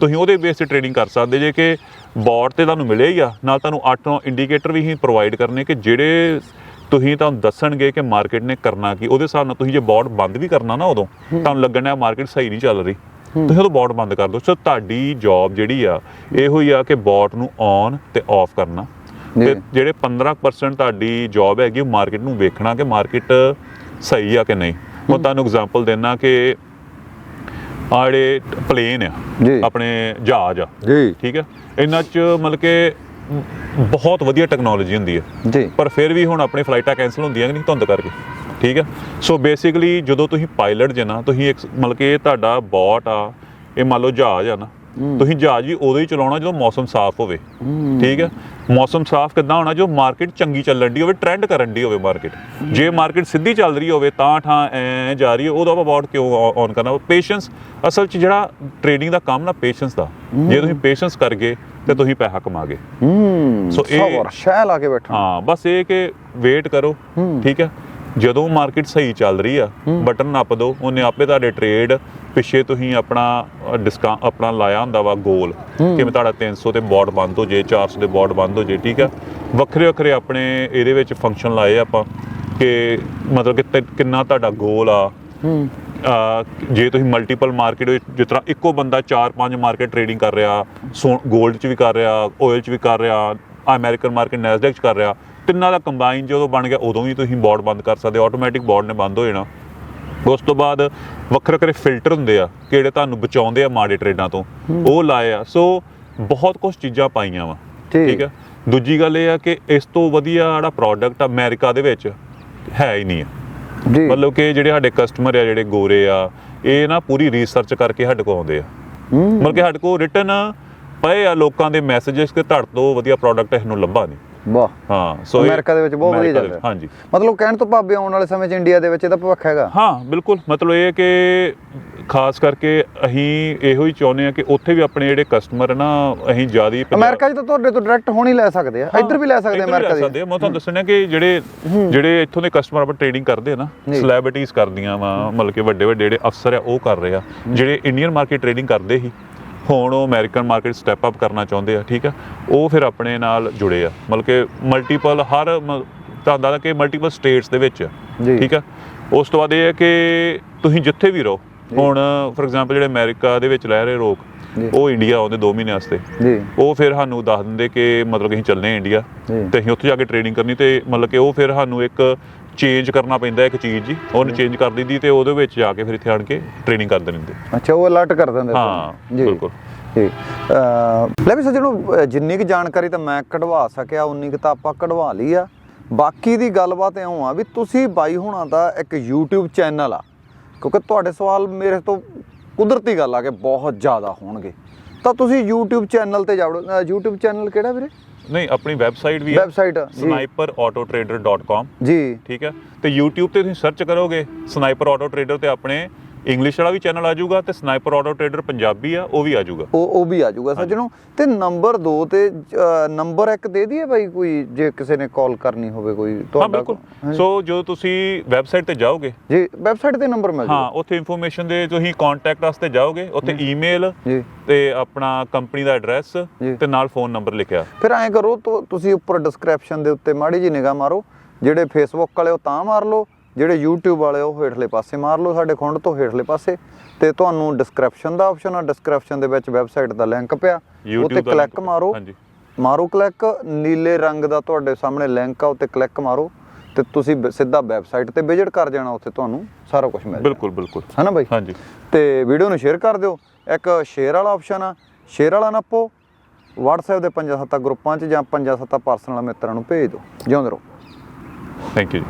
ਤੁਸੀਂ ਉਹਦੇ ਬੇਸ ਤੇ ਟ੍ਰੇਡਿੰਗ ਕਰ ਸਕਦੇ ਜੇ ਕਿ ਬੋਰਡ ਤੇ ਤੁਹਾਨੂੰ ਮਿਲਿਆ ਹੀ ਆ ਨਾਲ ਤੁਹਾਨੂੰ 8 ਇੰਡੀਕੇਟਰ ਵੀ ਹੀ ਪ੍ਰੋਵਾਈਡ ਕਰਨੇ ਕਿ ਜਿਹੜੇ ਤੁਸੀਂ ਤੁਹਾਨੂੰ ਦੱਸਣਗੇ ਕਿ ਮਾਰਕੀਟ ਨੇ ਕਰਨਾ ਕੀ ਉਹਦੇ ਹਿਸਾਬ ਨਾਲ ਤੁਸੀਂ ਜੇ ਬੋਰਡ ਬੰਦ ਵੀ ਕਰਨਾ ਨਾ ਉਦੋਂ ਤੁਹਾਨੂੰ ਲੱਗਣਾ ਮਾਰਕੀਟ ਸਹੀ ਨਹੀਂ ਚੱਲ ਰਹੀ। ਤੁਸੀਂ ਉਦੋਂ ਬੋਰਡ ਬੰਦ ਕਰ ਦਿਓ। ਸੋ ਤੁਹਾਡੀ ਜੌਬ ਜਿਹੜੀ ਆ ਇਹੋ ਹੀ ਆ ਕਿ ਬੋਟ ਨੂੰ ਔਨ ਤੇ ਆਫ ਕਰਨਾ। ਤੇ ਜਿਹੜੇ 15% ਤੁਹਾਡੀ ਜੌਬ ਹੈਗੀ ਉਹ ਮਾਰਕੀਟ ਨੂੰ ਵੇਖਣਾ ਕਿ ਮਾਰਕੀਟ ਸਹੀ ਆ ਕਿ ਨਹੀਂ। ਮੈਂ ਤੁਹਾਨੂੰ ਐਗਜ਼ਾਮਪਲ ਦੇਣਾ ਕਿ ਜਿਹੜੇ ਪਲੇਨ ਆ। ਆਪਣੇ ਜਹਾਜ਼ ਆ। ਜੀ। ਠੀਕ ਹੈ ਇਹਨਾਂ 'ਚ ਮਤਲਬ ਕਿ ਬਹੁਤ ਵਧੀਆ ਟੈਕਨੋਲੋਜੀ ਹੁੰਦੀ ਹੈ। ਜੀ। ਪਰ ਫਿਰ ਵੀ ਹੁਣ ਆਪਣੀ ਫਲਾਈਟਾਂ ਕੈਨਸਲ ਹੁੰਦੀਆਂ ਨਹੀਂ ਧੁੰਦ ਕਰਕੇ। ਠੀਕ ਹੈ? ਸੋ ਬੇਸਿਕਲੀ ਜਦੋਂ ਤੁਸੀਂ ਪਾਇਲਟ ਜੇ ਨਾ ਤੁਸੀਂ ਇੱਕ ਮਤਲਬ ਕਿ ਇਹ ਤੁਹਾਡਾ ਬੋਟ ਆ ਇਹ ਮੰਨ ਲਓ ਜਹਾਜ਼ ਆ ਨਾ ਤੁਸੀਂ ਜਹਾਜ਼ ਵੀ ਉਦੋਂ ਹੀ ਚਲਾਉਣਾ ਜਦੋਂ ਮੌਸਮ ਸਾਫ਼ ਹੋਵੇ। ਠੀਕ ਹੈ? ਮੌਸਮ ਸਾਫ਼ ਕਿੱਦਾਂ ਹੋਣਾ ਜੋ ਮਾਰਕੀਟ ਚੰਗੀ ਚੱਲਣ ਦੀ ਹੋਵੇ ਟ੍ਰੈਂਡ ਕਰਨ ਦੀ ਹੋਵੇ ਮਾਰਕੀਟ ਜੇ ਮਾਰਕੀਟ ਸਿੱਧੀ ਚੱਲ ਰਹੀ ਹੋਵੇ ਤਾਂ ਠਾਂ ਐ ਜਾ ਰਹੀ ਹੈ ਉਹਦਾ ਆਪਾਂ ਬੋਟ ਕਿਉਂ ਔਨ ਕਰਨਾ? ਪੇਸ਼ੈਂਸ ਅਸਲ 'ਚ ਜਿਹੜਾ ਟ੍ਰੇਡਿੰਗ ਦਾ ਕੰਮ ਨਾ ਪੇਸ਼ੈਂਸ ਦਾ। ਜੇ ਤੁਸੀਂ ਪੇਸ਼ੈਂਸ ਕਰਗੇ ਤੇ ਤੁਸੀਂ ਪੈਸਾ ਕਮਾਗੇ। ਹੂੰ ਸੋ ਇਹ- ਸਬਰ ਸ਼ੈ ਲਾ ਕੇ ਬੈਠਾ ਹਾਂ ਬਸ ਇਹ ਕਿ ਵੇਟ ਕਰੋ ਠੀਕ ਹੈ? ਜਦੋਂ ਮਾਰਕੀਟ ਸਹੀ ਚੱਲ ਰਹੀ ਆ ਬਟਨ ਨੱਪ ਦਿਓ ਉਹਨੇ ਆਪੇ ਤੁਹਾਡੇ ਟ੍ਰੇਡ ਪਿੱਛੇ ਤੁਸੀਂ ਆਪਣਾ ਡਿਸਕਾਊਂਟ ਆਪਣਾ ਲਾਇਆ ਹੁੰਦਾ ਵਾ ਗੋਲ ਕਿਵੇਂ ਤੁਹਾਡਾ 300 ਤੇ ਬੋਰਡ ਬੰਦ ਹੋ ਜੇ 400 ਦੇ ਬੋਰਡ ਬੰਦ ਹੋ ਜੇ ਠੀਕ ਆ ਵੱਖਰੇ ਵੱਖਰੇ ਆਪਣੇ ਇਹਦੇ ਵਿੱਚ ਫੰਕਸ਼ਨ ਲਾਏ ਆਪਾਂ ਕਿ ਮਤਲਬ ਕਿ ਕਿੰਨਾ ਤੁਹਾਡਾ ਗੋਲ ਆ। ਜੇ ਤੁਸੀਂ ਮਲਟੀਪਲ ਮਾਰਕੀਟ ਵਿੱਚ ਜਿਸ ਤਰ੍ਹਾਂ ਇੱਕੋ ਬੰਦਾ 4-5 ਮਾਰਕੀਟ ਟ੍ਰੇਡਿੰਗ ਕਰ ਰਿਹਾ 골ਡ 'ਚ ਵੀ ਕਰ ਰਿਹਾ ਆਇਲ 'ਚ ਵੀ ਕਰ ਰਿਹਾ ਅਮਰੀਕਨ ਮਾਰਕੀਟ ਨੈਸਡੈਕ 'ਚ ਕਰ ਰਿਹਾ ਤਿੰਨਾਂ ਦਾ ਕੰਬਾਈਨ ਜਦੋਂ ਬਣ ਗਿਆ ਉਦੋਂ ਵੀ ਤੁਸੀਂ ਬੋਰਡ ਬੰਦ ਕਰ ਸਕਦੇ ਆਟੋਮੈਟਿਕ ਬੋਰਡ ਨੇ ਬੰਦ ਹੋ ਜਾਣਾ। ਉਸ ਤੋਂ ਬਾਅਦ ਵੱਖਰੇ ਵੱਖਰੇ ਫਿਲਟਰ ਹੁੰਦੇ ਆ ਕਿ ਜਿਹੜੇ ਤੁਹਾਨੂੰ ਬਚਾਉਂਦੇ ਆ ਮਾੜੇ ਟ੍ਰੇਡਾਂ ਤੋਂ ਉਹ ਲਾਏ ਆ। ਸੋ ਬਹੁਤ ਕੁਝ ਚੀਜ਼ਾਂ ਪਾਈਆਂ ਵਾ ਠੀਕ। ਹੈ ਦੂਜੀ ਗੱਲ ਇਹ ਆ ਕਿ ਇਸ ਤੋਂ ਵਧੀਆ ਜਿਹੜਾ ਪ੍ਰੋਡਕਟ ਅਮਰੀਕਾ ਦੇ ਵਿੱਚ ਹੈ ਹੀ ਨਹੀਂ ਆ। ਜੀ। ਮਤਲਬ ਕਿ ਜਿਹੜੇ ਸਾਡੇ ਕਸਟਮਰ ਆ ਜਿਹੜੇ ਗੋਰੇ ਆ ਇਹ ਨਾ ਪੂਰੀ ਰਿਸਰਚ ਕਰਕੇ ਸਾਡੇ ਕੋਲ ਆਉਂਦੇ ਆ। ਮਤਲਬ ਕਿ ਸਾਡੇ ਕੋਲ ਰਿਟਨ ਪਏ ਆ ਲੋਕਾਂ ਦੇ ਮੈਸੇजेस ਕਿ ਤੁਹਾਡੇ ਤੋਂ ਵਧੀਆ ਪ੍ਰੋਡਕਟ ਇਹਨੂੰ ਲੱਭਾ ਨਹੀਂ ਵਾਹ। ਹਾਂ ਸੋ ਇਹ- ਅਮਰੀਕਾ ਦੇ ਵਿੱਚ ਬਹੁਤ ਵਧੀਆ ਅਮਰੀਕਾ ਚੱਲ ਦੇ- ਰਿਹਾ ਹਾਂਜੀ। ਮਤਲਬ ਕਹਿਣ ਤੋਂ ਭਾਵੇਂ ਆਉਣ ਵਾਲੇ ਸਮੇਂ 'ਚ ਇੰਡੀਆ ਦੇ ਵਿੱਚ ਇਹਦਾ ਭਵਿੱਖ ਹੈਗਾ। ਹਾਂ ਬਿਲਕੁਲ। ਮਤਲਬ ਇਹ ਕਿ ਖਾਸ ਕਰਕੇ ਅਸੀਂ ਇਹੋ ਹੀ ਚਾਹੁੰਦੇ ਆ ਕਿ ਉੱਥੇ ਵੀ ਆਪਣੇ ਜਿਹੜੇ ਕਸਟਮਰ ਨਾ ਅਸੀਂ ਜ਼ਿਆਦਾ ਅਮਰੀਕਾ 'ਚ ਤਾਂ ਤੁਹਾਡੇ ਤੋਂ ਡਾਇਰੈਕਟ ਹੁਣ ਹੀ ਲੈ ਸਕਦੇ ਆ। ਇੱਧਰ ਵੀ ਲੈ ਸਕਦੇ ਆ ਅਮਰੀਕਾ ਦੇ। ਸਕਦੇ ਆ। ਮੈਂ ਤੁਹਾਨੂੰ ਦੱਸਣਾ ਕਿ ਜਿਹੜੇ ਜਿਹੜੇ ਇੱਥੋਂ ਦੇ ਕਸਟਮਰ ਆਪਾਂ ਟ੍ਰੇਡਿੰਗ ਕਰਦੇ ਆ ਨਾ ਜੀ। ਸੈਲੈਬ੍ਰਿਟੀਜ਼ ਕਰਦੀਆਂ ਵਾ ਮਤਲਬ ਕਿ ਵੱਡੇ ਵੱਡੇ ਜਿਹੜੇ ਅਫਸਰ ਆ ਉਹ ਕਰ ਰਹੇ ਆ। ਜਿਹੜੇ ਇੰਡੀਅਨ ਮਾਰਕੀਟ ਟ੍ਰੇਡਿੰਗ ਕਰਦੇ ਸੀ। ਹੁਣ ਉਹ ਅਮਰੀਕਨ ਮਾਰਕੀਟ ਸਟੈਪ ਅਪ ਕਰਨਾ ਚਾਹੁੰਦੇ ਆ ਠੀਕ ਆ ਉਹ ਫਿਰ ਆਪਣੇ ਨਾਲ ਜੁੜੇ ਆ ਮਤਲਬ ਕਿ ਮਲਟੀਪਲ ਹਰ ਤੁਹਾਨੂੰ ਦੱਸਦਾ ਕਿ ਮਲਟੀਪਲ ਸਟੇਟਸ ਦੇ ਵਿੱਚ। ਠੀਕ ਆ ਉਸ ਤੋਂ ਬਾਅਦ ਇਹ ਹੈ ਕਿ ਤੁਸੀਂ ਜਿੱਥੇ ਵੀ ਰਹੋ ਹੁਣ ਫੋਰ ਐਗਜ਼ਾਮਪਲ ਜਿਹੜੇ ਅਮਰੀਕਾ ਦੇ ਵਿੱਚ ਲੈ ਰਹੇ ਲੋਕ ਜੀ। ਉਹ ਇੰਡੀਆ ਆਉਂਦੇ 2 ਮਹੀਨੇ ਵਾਸਤੇ ਜੀ ਉਹ ਫਿਰ ਸਾਨੂੰ ਦੱਸ ਦਿੰਦੇ ਕਿ ਮਤਲਬ ਕਿ ਅਸੀਂ ਚੱਲਨੇ ਆ ਇੰਡੀਆ। ਤੇ ਅਸੀਂ ਉੱਥੇ ਜਾ ਕੇ ਟ੍ਰੇਨਿੰਗ ਕਰਨੀ ਤੇ ਮਤਲਬ ਕਿ ਉਹ ਫਿਰ ਸਾਨੂੰ ਇੱਕ ਚੇਂਜ ਕਰਨਾ ਪੈਂਦਾ ਇੱਕ ਚੀਜ਼ ਜੀ। ਉਹਨੂੰ ਚੇਂਜ ਕਰ ਦਿੰਦੀ ਤੇ ਉਹਦੇ ਵਿੱਚ ਜਾ ਕੇ ਫਿਰ ਇੱਥੇ ਆਣ ਕੇ ਟ੍ਰੇਨਿੰਗ ਕਰ ਦਿੰਦੇ ਅੱਛਾ ਉਹ ਅਲਰਟ ਕਰ ਦਿੰਦੇ ਹਾਂ। ਜੀ। ਬਿਲਕੁਲ। ਜੀ। ਲੈ ਵੀ ਸੱਜਣੋ ਜਿੰਨੀ ਕੁ ਜਾਣਕਾਰੀ ਤਾਂ ਮੈਂ ਕਢਵਾ ਸਕਿਆ ਉਨੀ ਕੁ ਤਾਂ ਆਪਾਂ ਕਢਵਾ ਲਈ ਆ। ਬਾਕੀ ਦੀ ਗੱਲਬਾਤ ਇਉਂ ਆ ਵੀ ਤੁਸੀਂ ਬਾਈ ਹੁਣਾਂ ਦਾ ਇੱਕ YouTube ਚੈਨਲ ਆ। ਕਿਉਂਕਿ ਤੁਹਾਡੇ ਸਵਾਲ ਮੇਰੇ ਤੋਂ ਕੁਦਰਤੀ ਗੱਲ ਆ ਕਿ ਬਹੁਤ ਜ਼ਿਆਦਾ ਹੋਣਗੇ। ਤਾਂ ਤੁਸੀਂ YouTube ਚੈਨਲ ਤੇ ਅਹ YouTube ਚੈਨਲ ਕਿਹੜਾ ਵੀਰੇ? ਨਹੀਂ ਆਪਣੀ ਵੈਬਸਾਈਟ ਵੀ ਹੈ ਵੈਬਸਾਈਟ sniperautotrader.com ਜੀ। ਠੀਕ ਹੈ? ਤੇ YouTube ਤੇ ਤੁਸੀਂ ਸਰਚ ਕਰੋਗੇ ਸਨਾਈਪਰ ਆਟੋ ਟ੍ਰੇਡਰ ਤੇ ਆਪਣੇ ਇੰਗਲਿਸ਼ ਵਾਲਾ ਵੀ ਚੈਨਲ ਆ ਜਾਊਗਾ ਤੇ ਸਨਾਈਪਰ ਆਟੋ ਟ੍ਰੇਡਰ ਪੰਜਾਬੀ ਆ ਉਹ ਵੀ ਆ ਜਾਊਗਾ। ਉਹ ਉਹ ਵੀ ਆ ਜਾਊਗਾ। ਸੱਜਣੋ ਤੇ ਨੰਬਰ 2 ਤੇ ਨੰਬਰ ਇੱਕ ਦੇ ਦਈਏ ਬਾਈ ਕੋਈ ਜੇ ਕਿਸੇ ਨੇ ਕਾਲ ਕਰਨੀ ਹੋਵੇ ਕੋਈ ਹਾਂ ਬਿਲਕੁਲ। ਸੋ ਜਦੋਂ ਤੁਸੀਂ ਵੈਬਸਾਈਟ ਤੇ ਜਾਓਗੇ ਜੀ ਵੈਬਸਾਈਟ ਤੇ ਨੰਬਰ ਮਿਲ ਹਾਂ ਉੱਥੇ ਇਨਫੋਰਮੇਸ਼ਨ ਦੇ ਤੁਸੀਂ ਕੰਟੈਕਟ ਵਾਸਤੇ ਜਾਓਗੇ ਉੱਥੇ ਈਮੇਲ ਜੀ। ਤੇ ਆਪਣਾ ਕੰਪਨੀ ਦਾ ਐਡਰੈਸ ਜੀ। ਤੇ ਨਾਲ ਫੋਨ ਨੰਬਰ ਲਿਖਿਆ। ਫਿਰ ਐਂ ਕਰੋ ਤੁਸੀਂ ਉੱਪਰ ਡਿਸਕ੍ਰਿਪਸ਼ਨ ਦੇ ਉੱਤੇ ਮਾੜੀ ਜੀ ਨਿਗਾਹ ਮਾਰੋ ਜਿਹੜੇ ਫੇਸਬੁੱਕ ਵਾਲੇ ਉਹ ਤਾਂ ਮਾਰ ਲਓ ਜਿਹੜੇ YouTube ਵਾਲੇ ਉਹ ਹੇਠਲੇ ਪਾਸੇ ਮਾਰ ਲਓ ਸਾਡੇ ਖੁੰਡ ਤੋਂ ਹੇਠਲੇ ਪਾਸੇ ਤੇ ਤੁਹਾਨੂੰ ਡਿਸਕ੍ਰਿਪਸ਼ਨ ਦਾ ਆਪਸ਼ਨ ਆ। ਡਿਸਕ੍ਰਿਪਸ਼ਨ ਦੇ ਵਿੱਚ ਵੈਬਸਾਈਟ ਦਾ ਲਿੰਕ ਪਿਆ। ਉੱਤੇ ਕਲਿੱਕ। ਮਾਰੋ। ਹਾਂਜੀ। ਮਾਰੋ ਕਲਿੱਕ ਨੀਲੇ ਰੰਗ ਦਾ ਤੁਹਾਡੇ ਸਾਹਮਣੇ ਲਿੰਕ ਆ ਉੱਤੇ ਕਲਿੱਕ ਮਾਰੋ ਤੇ ਤੁਸੀਂ ਸਿੱਧਾ ਵੈਬਸਾਈਟ ਤੇ ਵਿਜ਼ਿਟ ਕਰ ਜਾਣਾ ਉੱਥੇ ਤੁਹਾਨੂੰ ਸਾਰਾ ਕੁਝ ਮਿਲ ਜਾਣਾ ਬਿਲਕੁਲ ਬਿਲਕੁਲ। ਹੈ ਨਾ ਬਾਈ? ਹਾਂਜੀ। ਤੇ ਵੀਡੀਓ ਨੂੰ ਸ਼ੇਅਰ ਕਰ ਦਿਓ। ਇੱਕ ਸ਼ੇਅਰ ਵਾਲਾ ਆਪਸ਼ਨ ਆ। ਸ਼ੇਅਰ ਵਾਲਾ ਨੱਪੋ। WhatsApp ਦੇ ਪੰਜਾਂ ਸੱਤਾਂ ਗਰੁੱਪਾਂ 'ਚ ਜਾਂ ਪੰਜਾਂ ਸੱਤਾਂ ਪਰਸਨਲ ਮਿੱਤਰਾਂ ਨੂੰ ਭੇਜ ਦਿਓ। ਜਿਉਂਦੇ ਰਹੋ। Thank you